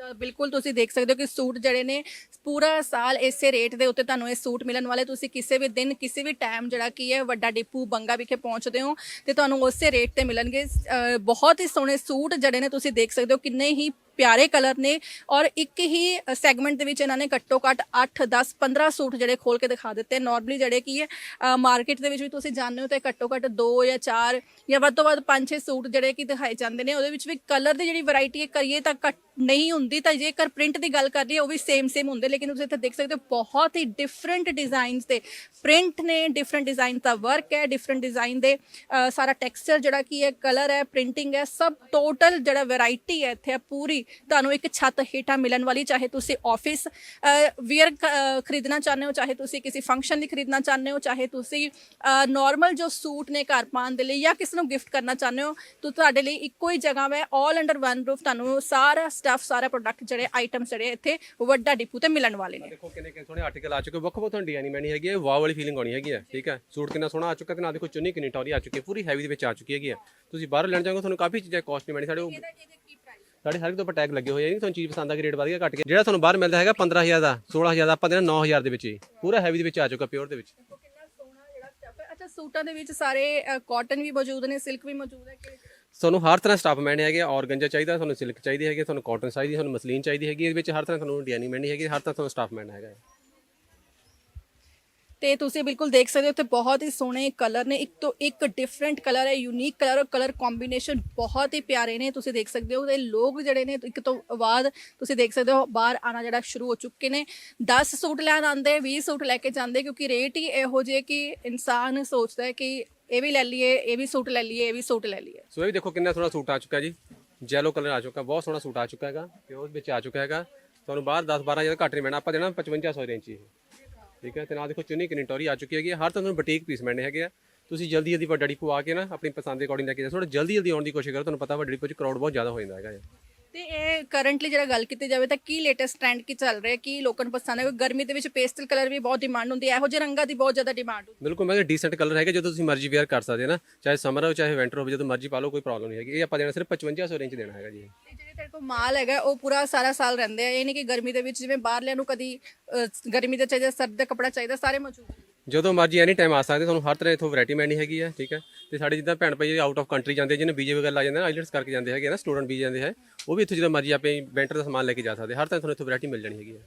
ਤਾਂ ਬਿਲਕੁਲ ਤੁਸੀਂ ਦੇਖ ਸਕਦੇ ਹੋ ਕਿ ਸੂਟ ਜਿਹੜੇ ਨੇ ਪੂਰਾ ਸਾਲ ਇਸੇ ਰੇਟ ਦੇ ਉੱਤੇ ਤੁਹਾਨੂੰ ਇਹ ਸੂਟ ਮਿਲਣ ਵਾਲੇ। ਤੁਸੀਂ ਕਿਸੇ ਵੀ ਦਿਨ, ਕਿਸੇ ਵੀ ਟਾਈਮ ਜਿਹੜਾ ਕੀ ਹੈ, ਵੱਡਾ ਡਿਪੂ ਬੰਗਾ ਵਿਖੇ ਪਹੁੰਚਦੇ ਹੋ ਤੇ ਤੁਹਾਨੂੰ ਉਸੇ ਰੇਟ ਤੇ ਮਿਲਣਗੇ। ਅਹ ਬਹੁਤ ਹੀ ਸੋਹਣੇ ਸੂਟ ਜਿਹੜੇ ਨੇ ਤੁਸੀਂ ਦੇਖ ਸਕਦੇ ਹੋ, ਕਿੰਨੇ ਹੀ ਪਿਆਰੇ ਕਲਰ ਨੇ ਔਰ ਇੱਕ ਹੀ ਸੈਗਮੈਂਟ ਦੇ ਵਿੱਚ ਇਹਨਾਂ ਨੇ ਘੱਟੋ ਘੱਟ 8 10 15 ਸੂਟ ਜਿਹੜੇ ਖੋਲ ਕੇ ਦਿਖਾ ਦਿੱਤੇ। ਨਾਰਮਲੀ ਜਿਹੜੇ ਕੀ ਹੈ ਮਾਰਕੀਟ ਦੇ ਵਿੱਚ ਵੀ ਤੁਸੀਂ ਜਾਣਦੇ ਹੋ ਤੇ ਘੱਟੋ ਘੱਟ 2 ਜਾਂ 4 ਜਾਂ ਵੱਧ ਤੋਂ ਵੱਧ 5-6 ਸੂਟ ਜਿਹੜੇ ਕਿ ਦਿਖਾਏ ਜਾਂਦੇ ਨੇ। ਉਹਦੇ ਵਿੱਚ ਵੀ ਕਲਰ ਦੀ ਜਿਹੜੀ ਵੈਰਾਈਟੀ ਹੈ, ਕਰੀਏ ਤਾਂ ਘੱਟ ਨਹੀਂ ਹੁੰਦੀ, ਤਾਂ ਜੇਕਰ ਪ੍ਰਿੰਟ ਦੀ ਗੱਲ ਕਰ ਲਈਏ, ਉਹ ਵੀ ਸੇਮ ਸੇਮ ਹੁੰਦੇ। ਲੇਕਿਨ ਤੁਸੀਂ ਇੱਥੇ ਦੇਖ ਸਕਦੇ ਹੋ, ਬਹੁਤ ਹੀ ਡਿਫਰੈਂਟ ਡਿਜ਼ਾਈਨਸ ਦੇ ਪ੍ਰਿੰਟ ਨੇ। ਡਿਫਰੈਂਟ ਡਿਜ਼ਾਈਨ ਦਾ ਵਰਕ ਹੈ ਡਿਫਰੈਂਟ ਡਿਜ਼ਾਈਨ ਦੇ ਸਾਰਾ ਟੈਕਸਚਰ ਜਿਹੜਾ ਕੀ ਹੈ ਕਲਰ ਹੈ ਪ੍ਰਿੰਟਿੰਗ ਹੈ, ਸਭ ਟੋਟਲ ਜਿਹੜਾ ਵੈਰਾਈਟੀ ਹੈ ਇੱਥੇ ਪੂਰੀ ਤੁਹਾਨੂੰ ਇੱਕ ਛੱਤ ਹੇਠਾਂ ਮਿਲਣ ਵਾਲੀ ਚਾਹੇ ਤੁਸੀਂ ਆਫਿਸ ਵੀਅਰ ਖਰੀਦਣਾ ਚਾਹੁੰਦੇ ਹੋ ਚਾਹੇ ਤੁਸੀਂ ਕਿਸੇ ਫੰਕਸ਼ਨ ਲਈ ਖਰੀਦਣਾ ਚਾਹੁੰਦੇ ਹੋ ਚਾਹੇ ਤੁਸੀਂ ਨਾਰਮਲ ਜੋ ਸੂਟ ਨੇ ਘਰ ਪਾਉਣ ਦੇ ਲਈ ਜਾਂ ਕਿਸੇ ਨੂੰ ਗਿਫਟ ਕਰਨਾ ਚਾਹੁੰਦੇ ਹੋ ਤਾਂ ਤੁਹਾਡੇ ਲਈ ਇੱਕੋ ਹੀ ਜਗ੍ਹਾ ਹੈ 올 ਅੰਡਰ ਵਨ ਰੂਫ ਤੁਹਾਨੂੰ ਸਾਰਾ ਸਟੱਫ ਸਾਰਾ ਪ੍ਰੋਡਕਟ ਜਿਹੜੇ ਆਈਟਮ ਜਿਹੜੇ ਇੱਥੇ ਵੱਡਾ ਡਿਪੂ ਤੇ ਮਿਲਣ ਵਾਲੇ ਨੇ। ਦੇਖੋ ਕਿੰਨੇ ਕਿੰਨੇ ਸੋਹਣੇ ਆਰਟੀਕਲ ਆ ਚੁੱਕੇ ਵੱਖ ਵੱਖ ਤੁਹਾਨੂੰ ਡਿਜ਼ਾਈਨ ਮੈਣੀ ਹੈਗੀ ਹੈ ਵਾਹ ਵਾਲੀ ਫੀਲਿੰਗ ਆਉਣੀ ਹੈਗੀ ਹੈ ਠੀਕ ਹੈ? ਸੂਟ ਕਿੰਨਾ ਸੋਹਣਾ ਆ ਚੁੱਕਾ ਤੇ ਨਾਲ ਦੇਖੋ ਚੁੰਨੀ ਕਿੰਨੀ ਟੌਰੀ ਆ ਚੁੱਕੀ ਪੂਰੀ ਹੈਵੀ ਦੇ ਵਿੱਚ ਆ ਚੁੱਕੀ ਹੈਗੀ ਹੈ ਤੁਸੀਂ ਬਾਹਰ ਲੈਣ ਜਾਓਗੇ ਤੁਹਾਨੂੰ ਕਾਫੀ ਚੀਜ਼ਾਂ ਕਾਸਟ ਮੈਣੀ ਸਾਡੇ ਸਾਡੇ ਹਰ ਇੱਕ ਤੋਂ ਟੈਗ ਲੱਗੇ ਹੋਏ ਆ ਨਹੀਂ ਤੁਹਾਨੂੰ ਚੀਜ਼ ਪਸੰਦ ਆ ਗਈ ਰੇਟ ਵਧ ਗਿਆ ਘਟ ਗਿਆ ਜਿਹੜਾ ਤੁਹਾਨੂੰ ਬਾਹਰ ਮਿਲਦਾ ਹੈਗਾ 15000 ਦਾ 16000 ਦਾ ਆਪਾਂ ਦੇਣਾ 9000 ਦੇ ਵਿੱਚ ਹੀ ਪੂਰਾ ਹੈਵੀ ਦੇ ਵਿੱਚ ਆ ਚੁੱਕਾ ਪਿਓਰ ਦੇ ਵਿੱਚ। ਕਿੰਨਾ ਸੋਹਣਾ ਜਿਹੜਾ ਸਟੱਫ ਹੈ। ਅੱਛਾ ਸੂਟਾਂ ਦੇ ਵਿੱਚ ਸਾਰੇ ਕਾਟਨ ਵੀ ਮੌਜੂਦ ਨੇ ਸਿਲਕ ਵੀ ਮੌਜੂਦ ਹੈ ਕਿ ਤੁਹਾਨੂੰ ਹਰ ਤਰ੍ਹਾਂ ਸਟਾਫ ਮੈਨੇ ਹੈਗੇ ਔਰਗੰਜਾ ਚਾਹੀਦਾ ਤੁਹਾਨੂੰ ਸਿਲਕ ਚਾਹੀਦੀ ਹੈਗੀ ਤੁਹਾਨੂੰ ਕਾਟਨ ਚਾਹੀਦੀ ਤੁਹਾਨੂੰ ਮਸਲੀਨ ਚਾਹੀਦੀ ਹੈਗੀ ਇਹਦੇ ਵਿੱਚ ਹਰ ਤਰ੍ਹਾਂ ਤੁਹਾਨੂੰ ਡਿਜ਼ਾਈਨਿੰਗ ਮੈਣੀ ਹੈਗੀ ਹਰ ਤਰ੍ਹਾਂ ਤੁਹਾਨੂੰ ਸਟਾਫ ਮੈਨ ਹੈਗਾ ਤੇ ਤੁਸੀਂ ਬਿਲਕੁਲ ਦੇਖ ਸਕਦੇ ਹੋ ਤੇ ਬਹੁਤ ਹੀ ਸੋਹਣੇ ਕਲਰ ਨੇ। ਇੱਕ ਤੋਂ ਇੱਕ ਡਿਫਰੈਂਟ ਕਲਰ ਹੈ ਯੂਨੀਕ ਕਲਰ ਔਰ ਕਲਰ ਕੰਬੀਨੇਸ਼ਨ ਬਹੁਤ ਹੀ ਪਿਆਰੇ ਨੇ। ਤੁਸੀਂ ਦੇਖ ਸਕਦੇ ਹੋ ਤੇ ਲੋਕ ਜਿਹੜੇ ਨੇ, ਇੱਕ ਤੋਂ ਬਾਅਦ ਤੁਸੀਂ ਦੇਖ ਸਕਦੇ ਹੋ, ਬਾਹਰ ਆਣਾ ਜਿਹੜਾ ਸ਼ੁਰੂ ਹੋ ਚੁੱਕੇ ਨੇ। 10 ਸੂਟ ਲੈਣ ਆਉਂਦੇ 20 ਸੂਟ ਲੈ ਕੇ ਜਾਂਦੇ, ਕਿਉਂਕਿ ਰੇਟ ਹੀ ਇਹੋ ਜਿਹੇ ਕਿ ਇਨਸਾਨ ਸੋਚਦਾ ਹੈ ਕਿ ਇਹ ਵੀ ਲੈ ਲਈਏ, ਇਹ ਵੀ ਸੂਟ ਲੈ ਲਈਏ, ਇਹ ਵੀ ਸੂਟ ਲੈ ਲਈਏ। ਸੋ ਇਹ ਵੀ ਦੇਖੋ ਕਿੰਨਾ ਸੋਹਣਾ ਸੂਟ ਆ ਚੁੱਕਾ ਜੀ। ਜੈਲੋ ਕਲਰ ਆ ਚੁੱਕਾ, ਬਹੁਤ ਸੋਹਣਾ ਸੂਟ ਆ ਚੁੱਕਾ ਹੈਗਾ ਪਿਓਰ ਵਿੱਚ ਆ ਚੁੱਕਾ ਹੈਗਾ। ਤੁਹਾਨੂੰ ਬਾਹਰ 10 12000 ਘੱਟ ਨਹੀਂ ਮਿਲਣਾ, ਆਪਾਂ ਦੇਣਾ 5500 ਰੇਂਜ 'ਚ ਠੀਕ ਹੈ? ਤੇ ਨਾਲ ਦੇਖੋ ਚੁੰਨੀ ਕਿੰਨੀ ਟੋਰੀ ਆ ਚੁੱਕੀ ਹੈਗੀ ਹੈ। ਹਰ ਤੁਹਾਨੂੰ ਬੁਟੀਕ ਪੀਸ ਮੈਨੇ ਹੈਗੇ ਆ। ਤੁਸੀਂ ਜਲਦੀ ਜਲਦੀ ਵੱਡਾ ਡਿਪੂ ਆ ਕੇ ਨਾ ਆਪਣੀ ਪਸੰਦ ਦੇ ਅਕੋਰਡਿੰਗ ਲੈ ਕੇ ਜਾ ਥੋੜਾ ਜਲਦੀ ਜਲਦੀ ਆਉਣ ਦੀ ਕੋਸ਼ਿਸ਼ ਕਰੋ। ਤੁਹਾਨੂੰ ਪਤਾ ਵੱਡਾ ਡਿਪੂ 'ਚ ਕਰਾਊਡ ਬਹੁਤ ਜ਼ਿਆਦਾ ਹੋ ਜਾਂਦਾ ਹੈਗਾ ਜੀ ਤੇ ਇਹ ਕਰੰਟਲੀ ਜਿਹੜਾ ਗੱਲ ਕੀਤੀ ਜਾਵੇ ਤਾਂ ਕੀ ਲੇਟੈਸਟ ਟ੍ਰੈਂਡ ਕੀ ਚੱਲ ਰਿਹਾ ਕੀ ਲੋਕਾਂ ਨੂੰ ਪਸੰਦ ਹੈ ਕਿਉਂਕਿ ਗਰਮੀ ਦੇ ਵਿੱਚ ਪੇਸਟਲ ਕਲਰ ਵੀ ਬਹੁਤ ਡਿਮਾਂਡ ਹੁੰਦੀ ਹੈ ਇਹੋ ਜਿਹੇ ਰੰਗਾਂ ਦੀ ਬਹੁਤ ਜ਼ਿਆਦਾ ਡਿਮਾਂਡ ਹੁੰਦੀ ਬਿਲਕੁਲ ਮੈਂ ਕਿਹਾ ਡੀਸੈਂਟ ਕਲਰ ਹੈਗੇ ਜਦੋਂ ਤੁਸੀਂ ਮਰਜ਼ੀ ਵੇਅਰ ਕਰ ਸਕਦੇ ਹੋ ਨਾ ਚਾਹੇ ਸਮਰ ਹੋ ਚਾਹੇ ਵਿੰਟਰ ਹੋਵੇ ਜਦੋਂ ਮਰਜ਼ੀ ਪਾ ਲਓ ਕੋਈ ਪ੍ਰੋਬਲਮ ਨਹੀਂ ਹੈਗੀ। ਇਹ ਆਪਾਂ ਦੇਣਾ ਸਿਰਫ 5500 ਰੇਂਜ ਦੇਣਾ ਹੈਗਾ ਜੀ। ਤੇ ਜਿਹੜੇ ਤੇਰੇ ਕੋਲ ਮਾਲ ਹੈਗਾ ਉਹ ਪੂਰਾ ਸਾਰਾ ਸਾਲ ਰਹਿੰਦੇ ਆ। ਇਹ ਨਹੀਂ ਕਿ ਗਰਮੀ ਦੇ ਵਿੱਚ ਜਿਵੇਂ ਬਾਹਰਲਿਆਂ ਨੂੰ ਕਦੀ ਗਰਮੀ ਦਾ ਚਾਹੀਦਾ ਸਰਦ ਦਾ ਕੱਪੜਾ ਚਾਹੀਦਾ ਸਾਰੇ ਮੌਜੂਦ ਨੇ। ਜਦੋਂ ਮਰਜ਼ੀ ਐਨੀ ਟਾਈਮ ਆ ਸਕਦੇ ਤੁਹਾਨੂੰ ਹਰ ਤਰ੍ਹਾਂ ਇਥੋਂ ਵੈਰਾਈਟੀ ਮਿਲਣੀ ਹੈਗੀ ਹੈ ਠੀਕ ਹੈ ਤੇ ਸਾਡੇ ਜਿੱਦਾਂ ਭੈਣ ਭਾਈ ਆਊਟ ਆਫ ਕੰਟਰੀ ਜਾਂਦੇ ਜਿਹਨੇ ਵੀਜ਼ੇ ਵਗੈਰਾ ਲਾ ਜਾਂਦੇ ਨੇ ਆਈਲੈਂਡਸ ਕਰਕੇ ਜਾਂਦੇ ਹੈਗੇ ਨਾ ਸਟੂਡੈਂਟ ਵੀਜ਼ੇ ਜਾਂਦੇ ਹੈ ਉਹ ਵੀ ਇੱਥੋਂ ਜਦੋਂ ਮਰਜ਼ੀ ਆਪੇ ਵੈਂਟਰ ਦਾ ਸਮਾਨ ਲੈ ਕੇ ਜਾ ਸਕਦੇ ਹਰ ਤਰ੍ਹਾਂ ਤੁਹਾਨੂੰ ਇੱਥੋਂ ਵੈਰਾਈਟੀ ਮਿਲ ਜਾਣੀ ਹੈਗੀ ਹੈ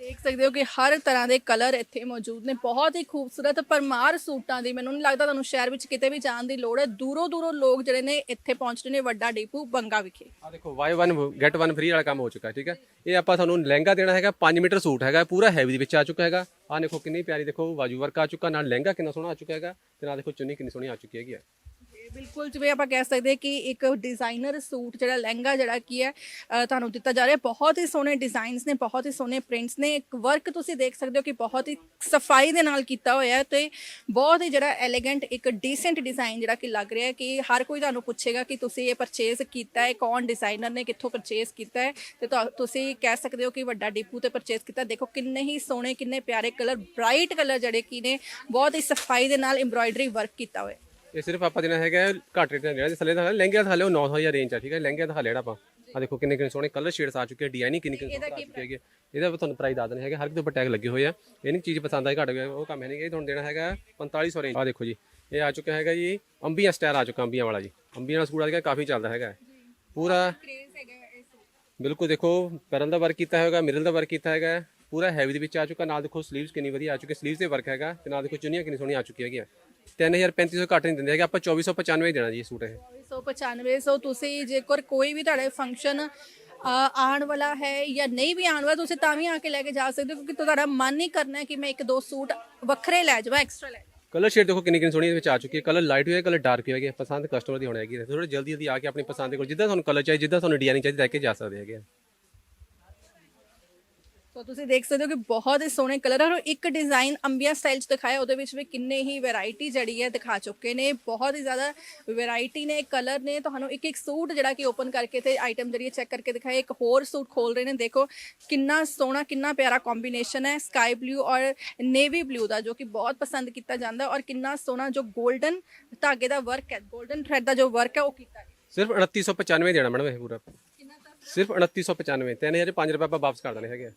ਦੇਖ ਸਕਦੇ ਹੋ ਕਿ ਹਰ ਤਰ੍ਹਾਂ ਦੇ ਕਲਰ ਇੱਥੇ ਮੌਜੂਦ ਨੇ ਬਹੁਤ ਹੀ ਖੂਬਸੂਰਤ ਪਰਮਾਰ ਸੂਟਾਂ ਦੀ ਮੈਨੂੰ ਨਹੀਂ ਲੱਗਦਾ ਤੁਹਾਨੂੰ ਸ਼ਹਿਰ ਵਿੱਚ ਕਿਤੇ ਵੀ ਜਾਣ ਦੀ ਲੋੜ ਹੈ। ਦੂਰੋਂ ਦੂਰੋਂ ਲੋਕ ਜਿਹੜੇ ਨੇ ਇੱਥੇ ਪਹੁੰਚਦੇ ਨੇ ਵੱਡਾ ਡਿਪੂ ਬੰਗਾ ਵਿਖੇ। ਆ ਦੇਖੋ ਬਾਈ 1 ਗੈਟ 1 ਫ੍ਰੀ ਵਾਲਾ ਕੰਮ ਹੋ ਚੁੱਕਾ ਠੀਕ ਹੈ ਇਹ ਆਪਾਂ ਤੁਹਾਨੂੰ ਲਹਿੰਗਾ ਦੇਣਾ ਹੈਗਾ 5 ਮੀਟਰ ਸੂਟ ਹੈਗਾ ਪੂਰਾ ਹੈਵੀ ਦੇ ਵਿੱਚ ਆ ਚੁੱਕਾ ਹੈਗਾ। ਆਹ ਦੇਖੋ ਕਿੰਨੀ ਪਿਆਰੀ ਦੇਖੋ ਬਾਜੂ ਵਰਕ ਆ ਚੁੱਕਾ, ਨਾਲ ਲਹਿੰਗਾ ਕਿੰਨਾ ਸੋਹਣਾ ਆ ਚੁੱਕਾ ਹੈਗਾ ਤੇ ਨਾਲ ਦੇਖੋ ਚੁੰਨੀ ਕਿੰਨੀ ਸੋਹਣੀ ਆ ਚੁੱਕੀ ਹੈਗੀ ਹੈ ਬਿਲਕੁਲ ਜਿਵੇਂ ਆਪਾਂ ਕਹਿ ਸਕਦੇ ਕਿ ਇੱਕ ਡਿਜ਼ਾਈਨਰ ਸੂਟ ਜਿਹੜਾ ਲਹਿੰਗਾ ਜਿਹੜਾ ਕੀ ਹੈ ਅ, ਤੁਹਾਨੂੰ ਦਿੱਤਾ ਜਾ ਰਿਹਾ ਬਹੁਤ ਹੀ ਸੋਹਣੇ ਡਿਜ਼ਾਈਨਸ ਨੇ ਬਹੁਤ ਹੀ ਸੋਹਣੇ ਪ੍ਰਿੰਟਸ ਨੇ। ਇੱਕ ਵਰਕ ਤੁਸੀਂ ਦੇਖ ਸਕਦੇ ਹੋ ਕਿ ਬਹੁਤ ਹੀ ਸਫ਼ਾਈ ਦੇ ਨਾਲ ਕੀਤਾ ਹੋਇਆ ਹੈ ਤੇ ਬਹੁਤ ਹੀ ਜਿਹੜਾ ਐਲੀਗੈਂਟ ਇੱਕ ਡੀਸੈਂਟ ਡਿਜ਼ਾਈਨ ਜਿਹੜਾ ਕਿ ਲੱਗ ਰਿਹਾ ਹੈ ਕਿ ਹਰ ਕੋਈ ਤੁਹਾਨੂੰ ਪੁੱਛੇਗਾ ਕਿ ਤੁਸੀਂ ਇਹ ਪਰਚੇਸ ਕੀਤਾ ਹੈ ਕੌਣ ਡਿਜ਼ਾਈਨਰ ਨੇ ਕਿੱਥੋਂ ਪਰਚੇਸ ਕੀਤਾ ਹੈ। ਤੇ ਤੁਹਾ- ਤੁਸੀਂ ਕਹਿ ਸਕਦੇ ਹੋ ਕਿ ਵੱਡਾ ਡਿਪੂ ਤੇ ਪਰਚੇਸ ਕੀਤਾ। ਦੇਖੋ ਕਿੰਨੇ ਹੀ ਸੋਹਣੇ ਕਿੰਨੇ ਪਿਆਰੇ ਕਲਰ ਬ੍ਰਾਈਟ ਕਲਰ ਜਿਹੜੇ ਕੀ ਨੇ ਬਹੁਤ ਹੀ ਸਫ਼ਾਈ ਦੇ ਨਾਲ ਐਮਬ੍ਰਾਇਡਰੀ ਵਰਕ ਕੀਤਾ ਹੋਇਆ ਹੈ। ਇਹ ਸਿਰਫ ਆਪਾਂ ਦੇਣਾ ਹੈਗਾ ਘੱਟ ਰੇਟ ਦਾ ਜਿਹੜਾ ਥੱਲੇ ਦਾ ਲਹਿੰਗੇ ਦਾ ਥੱਲੇ ਉਹ 9000 ਰੇਂਜ ਆ ਠੀਕ ਹੈ? ਲਹਿੰਗੇ ਦਾ ਥੱਲੇ ਜਿਹੜਾ ਆਪਾਂ ਆ ਦੇਖੋ ਕਿੰਨੇ ਕਿੰਨੇ ਸੋਹਣੇ ਕਲਰ ਸ਼ੇਡਸ ਆ ਚੁੱਕੇ ਆ ਡਿਜ਼ਾਈਨਿੰਗ ਕਿੰਨੀ ਕਿੰਨੀ ਆ ਚੁੱਕੀ ਹੈਗੀ ਆ। ਇਹਦਾ ਤੁਹਾਨੂੰ ਪ੍ਰਾਈਸ ਦੱਸ ਦੇਣਾ ਹੈਗਾ ਹਰ ਇੱਕ ਦੇ ਉੱਪਰ ਟੈਗ ਲੱਗੇ ਹੋਏ ਆ। ਇਹ ਨਹੀਂ ਚੀਜ਼ ਪਸੰਦ ਆਈ ਘੱਟ ਗਿਆ ਉਹ ਕੰਮ ਹੈ ਨਹੀਂ ਇਹ ਤੁਹਾਨੂੰ ਦੇਣਾ ਹੈਗਾ 4500 ਰੇਂਜ ਆ ਦੇਖੋ ਜੀ ਇਹ ਆ ਚੁੱਕਾ ਹੈਗਾ ਜੀ ਅੰਬੀਆਂ ਸਟਾਈਲ ਆ ਚੁੱਕਾ ਅੰਬੀਆਂ ਵਾਲਾ ਜੀ। ਅੰਬੀਆਂ ਦਾ ਸੂਟ ਅੱਜ ਕਾਫੀ ਚੱਲਦਾ ਹੈਗਾ। ਪੂਰਾ ਬਿਲਕੁਲ ਦੇਖੋ ਪੈਰਲ ਦਾ ਵਰਕ ਕੀਤਾ ਹੋਏਗਾ ਮਿਰਲ ਦਾ ਵਰਕ ਕੀਤਾ ਹੈਗਾ। ਪੂਰਾ ਹੈਵੀ ਦੇ ਵਿੱਚ ਆ ਚੁੱਕਾ ਨਾਲ ਦੇਖੋ ਸਲੀਵਸ ਕਿੰਨੀ ਵਧੀਆ ਆ ਚੁੱਕੀ ਸਲੀਵਸ ਤੇ ਵਰਕ ਹੈਗਾ ਤੇ ਨਾਲ ਦੇਖੋ ਚੁੰਨੀਆਂ ਕਿੰਨੀ ਸੋਹਣੀ ਆ ਚੁੱਕੀ ਹੈਗੀ 3350 ਘੱਟ ਨਹੀਂ ਦਿੰਦੇ ਹੈਗੇ ਆਪਾਂ 2495 ਦੇਣਾ ਜੀ ਸੂਟ ਇਹ। 195 ਸੋ ਤੁਸੀਂ ਜੇਕਰ ਕੋਈ ਵੀ ਤੁਹਾਡੇ ਫੰਕਸ਼ਨ ਆਉਣ ਵਾਲਾ ਹੈ ਜਾਂ ਨਹੀਂ ਵੀ ਆਉਣ ਵਾਲਾ ਤੁਸੀਂ ਤਾਂ ਵੀ ਆ ਕੇ ਲੈ ਕੇ ਜਾ ਸਕਦੇ ਹੋ ਕਿਉਂਕਿ ਤੁਹਾਡਾ ਮਨ ਹੀ ਕਰਨਾ ਹੈ ਕਿ ਮੈਂ ਇੱਕ ਦੋ ਸੂਟ ਵੱਖਰੇ ਲੈ ਜਾਵਾਂ ਐਕਸਟਰਾ ਲੈ ਕਲਰ ਸ਼ੇਡ ਦੇਖੋ ਕਿੰਨੀ ਕਿੰਨੀ ਸੋਹਣੀ ਇਹਦੇ ਵਿੱਚ ਆ ਚੁੱਕੀ ਹੈ। ਕਲਰ ਲਾਈਟ ਹੋਇਆ ਕਲਰ ਡਾਰਕ ਹੋਇਆ ਪਸੰਦ ਕਸਟਮਰ ਦੀ ਹੋਣੀ ਹੈਗੀ ਥੋੜਾ ਜਲਦੀ ਜਲਦੀ ਆ ਕੇ ਆਪਣੀ ਪਸੰਦ ਦੇ ਕੋਲ ਜਿੱਦਾਂ ਤੁਹਾਨੂੰ ਕਲਰ ਚਾਹੀਏ ਜਿੱਦਾਂ ਤੁਹਾਨੂੰ ਡਿਜ਼ਾਈਨ ਚਾਹੀਦੀ ਲੈ ਕੇ ਜਾ ਸਕਦੇ ਹੈਗੇ ਸੋ ਤੁਸੀਂ ਦੇਖ ਸਕਦੇ ਹੋ ਕਿ ਬਹੁਤ ਹੀ ਸੋਹਣੇ ਕਲਰ ਔਰ ਇੱਕ ਡਿਜ਼ਾਈਨ ਅੰਬੀਆ ਸਟਾਈਲ ਚ ਦਿਖਾਇਆ ਉਹਦੇ ਵਿੱਚ ਵੀ ਕਿੰਨੇ ਹੀ ਵੈਰਾਈਟੀ ਜਿਹੜੀ ਹੈ ਦਿਖਾ ਚੁੱਕੇ ਨੇ। ਬਹੁਤ ਹੀ ਜ਼ਿਆਦਾ ਵੈਰਾਈਟੀ ਨੇ ਕਲਰ ਨੇ। ਤੁਹਾਨੂੰ ਇੱਕ ਇੱਕ ਸੂਟ ਜਿਹੜਾ ਕਿ ਓਪਨ ਕਰਕੇ ਤੇ ਆਈਟਮ ਜਿਹੜੀ ਚੈੱਕ ਕਰਕੇ ਦਿਖਾਇਆ। ਇੱਕ ਹੋਰ ਸੂਟ ਖੋਲ ਰਹੇ ਨੇ ਦੇਖੋ ਕਿੰਨਾ ਸੋਹਣਾ ਕਿੰਨਾ ਪਿਆਰਾ ਕੰਬੀਨੇਸ਼ਨ ਹੈ ਸਕਾਈ ਬਲੂ ਔਰ ਨੇਵੀ ਬਲੂ ਦਾ ਜੋ ਕਿ ਬਹੁਤ ਪਸੰਦ ਕੀਤਾ ਜਾਂਦਾ ਔਰ ਕਿੰਨਾ ਸੋਹਣਾ ਜੋ 골ਡਨ ਧਾਗੇ ਦਾ ਵਰਕ ਹੈ 골ਡਨ ਥ੍ਰੈਡ ਦਾ ਜੋ ਵਰਕ ਹੈ ਉਹ ਕੀਤਾ ਗਿਆ। ਸਿਰਫ 2995 ਦੇਣਾ ਮੈਡਮ ਇਹ ਪੂਰਾ। ਸਿਰਫ 2995 3005 ਰੁਪਏ ਆਪਾਂ ਵਾਪਸ ਕਰ ਦੇਣੇ ਹੈਗੇ ਆ।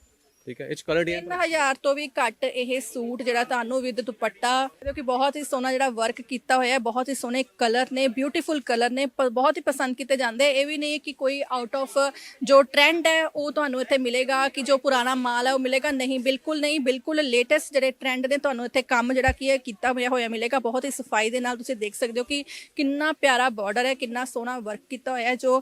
ਠੀਕ ਹੈ ਇਹ ਚ ਕਲਰ ਡਿਜ਼ਾਈਨ 3000 ਤੋਂ ਵੀ ਘੱਟ ਇਹ ਸੂਟ ਜਿਹੜਾ ਤੁਹਾਨੂੰ ਵਿਦ ਦੁਪੱਟਾ ਕਿਉਂਕਿ ਬਹੁਤ ਹੀ ਸੋਹਣਾ ਜਿਹੜਾ ਵਰਕ ਕੀਤਾ ਹੋਇਆ ਹੈ ਬਹੁਤ ਹੀ ਸੋਹਣੇ ਕਲਰ ਨੇ ਬਿਊਟੀਫੁਲ ਕਲਰ ਨੇ ਪ- ਬਹੁਤ ਹੀ ਪਸੰਦ ਕੀਤੇ ਜਾਂਦੇ। ਇਹ ਵੀ ਨਹੀਂ ਕਿ ਕੋਈ ਆਊਟ ਆਫ ਜੋ ਟ੍ਰੈਂਡ ਹੈ ਉਹ ਤੁਹਾਨੂੰ ਇੱਥੇ ਮਿਲੇਗਾ ਕਿ ਜੋ ਪੁਰਾਣਾ ਮਾਲ ਹੈ ਉਹ ਮਿਲੇਗਾ। ਨਹੀਂ ਬਿਲਕੁਲ ਨਹੀਂ। ਬਿਲਕੁਲ ਲੇਟੈਸਟ ਜਿਹੜੇ ਟ੍ਰੈਂਡ ਨੇ ਤੁਹਾਨੂੰ ਇੱਥੇ ਕੰਮ ਜਿਹੜਾ ਕੀ ਹੈ ਕੀਤਾ ਹੋਇਆ ਹੋਇਆ ਮਿਲੇਗਾ। ਬਹੁਤ ਹੀ ਸਫ਼ਾਈ ਦੇ ਨਾਲ ਤੁਸੀਂ ਦੇਖ ਸਕਦੇ ਹੋ ਕਿ ਕਿੰਨਾ ਪਿਆਰਾ ਬਾਰਡਰ ਹੈ ਕਿੰਨਾ ਸੋਹਣਾ ਵਰਕ ਕੀਤਾ ਹੋਇਆ ਹੈ ਜੋ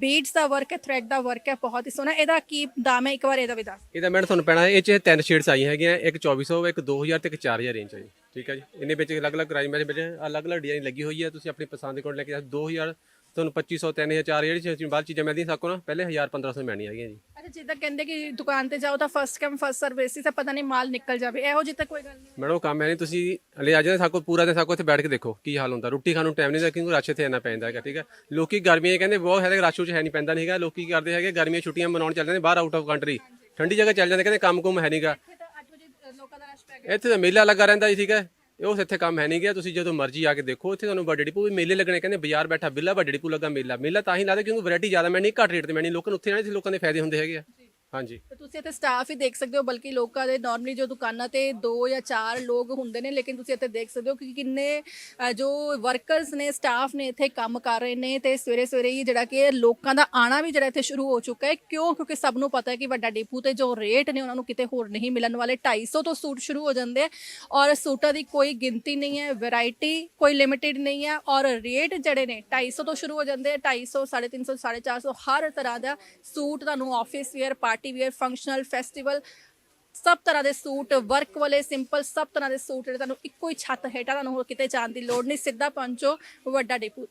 ਬੀਡਸ ਦਾ ਵਰਕ ਹੈ ਥ੍ਰੈਡ ਦਾ ਵਰਕ ਹੈ ਬਹੁਤ ਹੀ ਸੋਹਣਾ। ਇਹਦਾ ਕੀ ਦਾਮ ਹੈ? ਇੱਕ ਵਾਰ ਇਹਦਾ ਵੀ ਦੱਸ। ਇਹਦਾ ਮੈਡਮ ਤੁਹਾਨੂੰ ਪੈਣਾ ਇਹ ਚ ਤਿੰਨ ਸ਼ੇਡਸ ਆਈਆਂ ਹੈਗੀਆਂ ਇੱਕ 2400 ਇੱਕ 2000 ਤੇ ਇੱਕ 4000 ਰੇਂਜ ਹੈ ਜੀ ਠੀਕ ਹੈ ਜੀ? ਇਹਨੇ ਵਿੱਚ ਅਲੱਗ-ਅਲੱਗ ਪ੍ਰਾਈਸ ਮੇਰੇ ਵਿੱਚ ਅਲੱਗ-ਅਲੱਗ ਡਿਜ਼ਾਈਨ ਲੱਗੀ ਹੋਈ ਹੈ ਤੁਸੀਂ ਆਪਣੀ ਪਸੰਦ ਦੇ ਕੋਲ ਲੈ ਕੇ ਜਾ 2000 ਤੁਹਾਨੂੰ 2500 3000 4000 ਜਿਹੜੀ ਬਾਅਦ ਚੀਜ਼ਾਂ ਮਿਲਦੀਆਂ ਸਾਕੋ ਨਾ ਪਹਿਲੇ 1000 1500 ਮਿਲਣੀਆਂ ਹੈਗੀਆਂ ਜੀ। ਅੱਛਾ ਜਿੱਦਾਂ ਕਹਿੰਦੇ ਕਿ ਦੁਕਾਨ ਤੇ ਜਾਓ ਤਾਂ first come first serve basis ਤੇ ਪਤਾ ਨਹੀਂ ਮਾਲ ਨਿਕਲ ਜਾਵੇ ਇਹੋ ਜਿਹਾ ਤਾਂ ਕੋਈ ਗੱਲ ਨਹੀਂ। ਮੈਡਮ ਕੰਮ ਹੈ ਨਹੀਂ ਤੁਸੀਂ ਹਲੇ ਆ ਜਾਂਦੇ ਸਾਕੋ ਪੂਰਾ ਦਿਨ ਸਾਕੋ ਇੱਥੇ ਬੈਠ ਕੇ ਦੇਖੋ ਕੀ ਹਾਲ ਹੁੰਦਾ ਰੋਟੀ ਖਾਣ ਨੂੰ ਟਾਈਮ ਨਹੀਂ ਲੱਗਦਾ ਕਿਉਂਕਿ ਰਸ਼ ਇੱਥੇ ਇੰਨਾ ਪੈਂਦਾ ਹੈਗਾ ਠੀਕ ਹੈ ਲੋਕੀ ਗਰਮੀਆਂ ਕਹਿੰਦੇ ਬਹੁਤ ਹੈ ਰਸ਼ ਚ ਹੈ ਨਹੀਂ ਪੈਂਦਾ ਨਹੀਂ ਹੈਗਾ ਲੋਕੀ ਕਰਦੇ ਹੈਗੇ ਗਰਮੀਆਂ ਛੁੱਟੀਆਂ ਮਨਾਉਣ ਚੱਲ ਜਾਂਦੇ ਬਾਹਰ ਆਊਟ ਆਫ ਕੰਟਰੀ ਠੰਡੀ ਜਗ੍ਹਾ ਚੱਲ ਜਾਂਦੇ ਕਹਿੰਦੇ ਕੰਮ ਕੁਮ ਹੈ ਨਹੀਂਗਾ ਇੱਥੇ ਤਾਂ 8 ਵਜੇ ਲੋਕਾਂ ਦਾ ਰਸ਼ ਪੈ ਗਿਆ। ਇੱਥੇ ਤਾਂ ਮੇਲਾ ਲੱਗਾ ਰਹਿੰਦਾ ਜੀ ਠੀਕ ਹੈ। ਉਸ ਇੱਥੇ ਕੰਮ ਹੈ ਨਹੀਂ ਗਿਆ ਤੁਸੀਂ ਜਦੋਂ ਮਰਜ਼ੀ ਆ ਕੇ ਦੇਖੋ ਇੱਥੇ ਤੁਹਾਨੂੰ ਵੱਡੇ ਡਿਪੂ ਵੀ ਮੇਲੇ ਲੱਗਣੇ ਕਹਿੰਦੇ ਬਾਜ਼ਾਰ ਬੈਠਾ ਬਿੱਲਾ ਵੱਡੇ ਡਿਪੂ ਲੱਗਾ ਮੇਲਾ। ਮੇਲਾ ਤਾਂ ਹੀ ਲੱਗਦਾ ਕਿਉਂਕਿ ਵੈਰਾਈਟੀ ਜ਼ਿਆਦਾ ਮਿਲਣੀ ਘੱਟ ਰੇਟ ਤੇ ਮਿਲਣੀ ਲੋਕਾਂ ਨੂੰ ਉੱਥੇ ਜਾਣੇ ਸੀ ਲੋਕਾਂ ਦੇ ਫਾਇਦੇ ਹੁੰਦੇ ਹੈਗੇ ਆ। ਹਾਂਜੀ। ਤੇ ਤੁਸੀਂ ਇੱਥੇ ਸਟਾਫ ਹੀ ਦੇਖ ਸਕਦੇ ਹੋ ਬਲਕਿ ਲੋਕਾਂ ਦੇ ਨਾਰਮਲੀ ਜੋ ਦੁਕਾਨਾਂ ਤੇ ਦੋ ਜਾਂ ਚਾਰ ਲੋਕ ਹੁੰਦੇ ਨੇ ਲੇਕਿਨ ਤੁਸੀਂ ਇੱਥੇ ਦੇਖ ਸਕਦੇ ਹੋ ਕਿ ਕਿੰਨੇ ਅ, ਜੋ ਵਰਕਰਸ ਨੇ ਸਟਾਫ ਨੇ ਇੱਥੇ ਕੰਮ ਕਰ ਰਹੇ ਨੇ ਤੇ ਸਵੇਰੇ ਸਵੇਰੇ ਹੀ ਜਿਹੜਾ ਕਿ ਲੋਕਾਂ ਦਾ ਆਣਾ ਵੀ ਜਿਹੜਾ ਇੱਥੇ ਸ਼ੁਰੂ ਹੋ ਚੁੱਕਾ ਹੈ। ਕਿਉਂ? ਕਿਉਂਕਿ ਸਭ ਨੂੰ ਪਤਾ ਹੈ ਕਿ ਵੱਡਾ ਡਿਪੂ ਤੇ ਜੋ ਰੇਟ ਨੇ ਉਹਨਾਂ ਨੂੰ ਕਿਤੇ ਹੋਰ ਨਹੀਂ ਮਿਲਣ ਵਾਲੇ। 250 ਤੋਂ ਸੂਟ ਸ਼ੁਰੂ ਹੋ ਜਾਂਦੇ ਆ ਔਰ ਸੂਟਾਂ ਦੀ ਕੋਈ ਗਿਣਤੀ ਨਹੀਂ ਹੈ ਵੈਰਾਈਟੀ ਕੋਈ ਲਿਮਿਟਿਡ ਨਹੀਂ ਹੈ ਔਰ ਰੇਟ ਜਿਹੜੇ ਨੇ 250 ਤੋਂ ਸ਼ੁਰੂ ਹੋ ਜਾਂਦੇ ਆ। 250 350 450 ਹਰ ਤਰ੍ਹਾਂ ਦਾ ਸੂਟ ਤੁਹਾਨੂੰ office wear party wear functional festival ਸਭ ਤਰ੍ਹਾਂ ਦੇ ਸੂਟ ਵਰਕ ਵਾਲੇ ਸਿੰਪਲ ਸਭ ਤਰ੍ਹਾਂ ਦੇ ਸੂਟ ਜਿਹੜੇ ਤੁਹਾਨੂੰ ਇੱਕੋ ਹੀ ਛੱਤ ਹੇਠਾਂ ਤੁਹਾਨੂੰ ਹੋਰ ਕਿਤੇ ਜਾਣ ਦੀ ਲੋੜ ਨਹੀਂ, ਸਿੱਧਾ ਪਹੁੰਚੋ ਵੱਡਾ ਡਿਪੂ।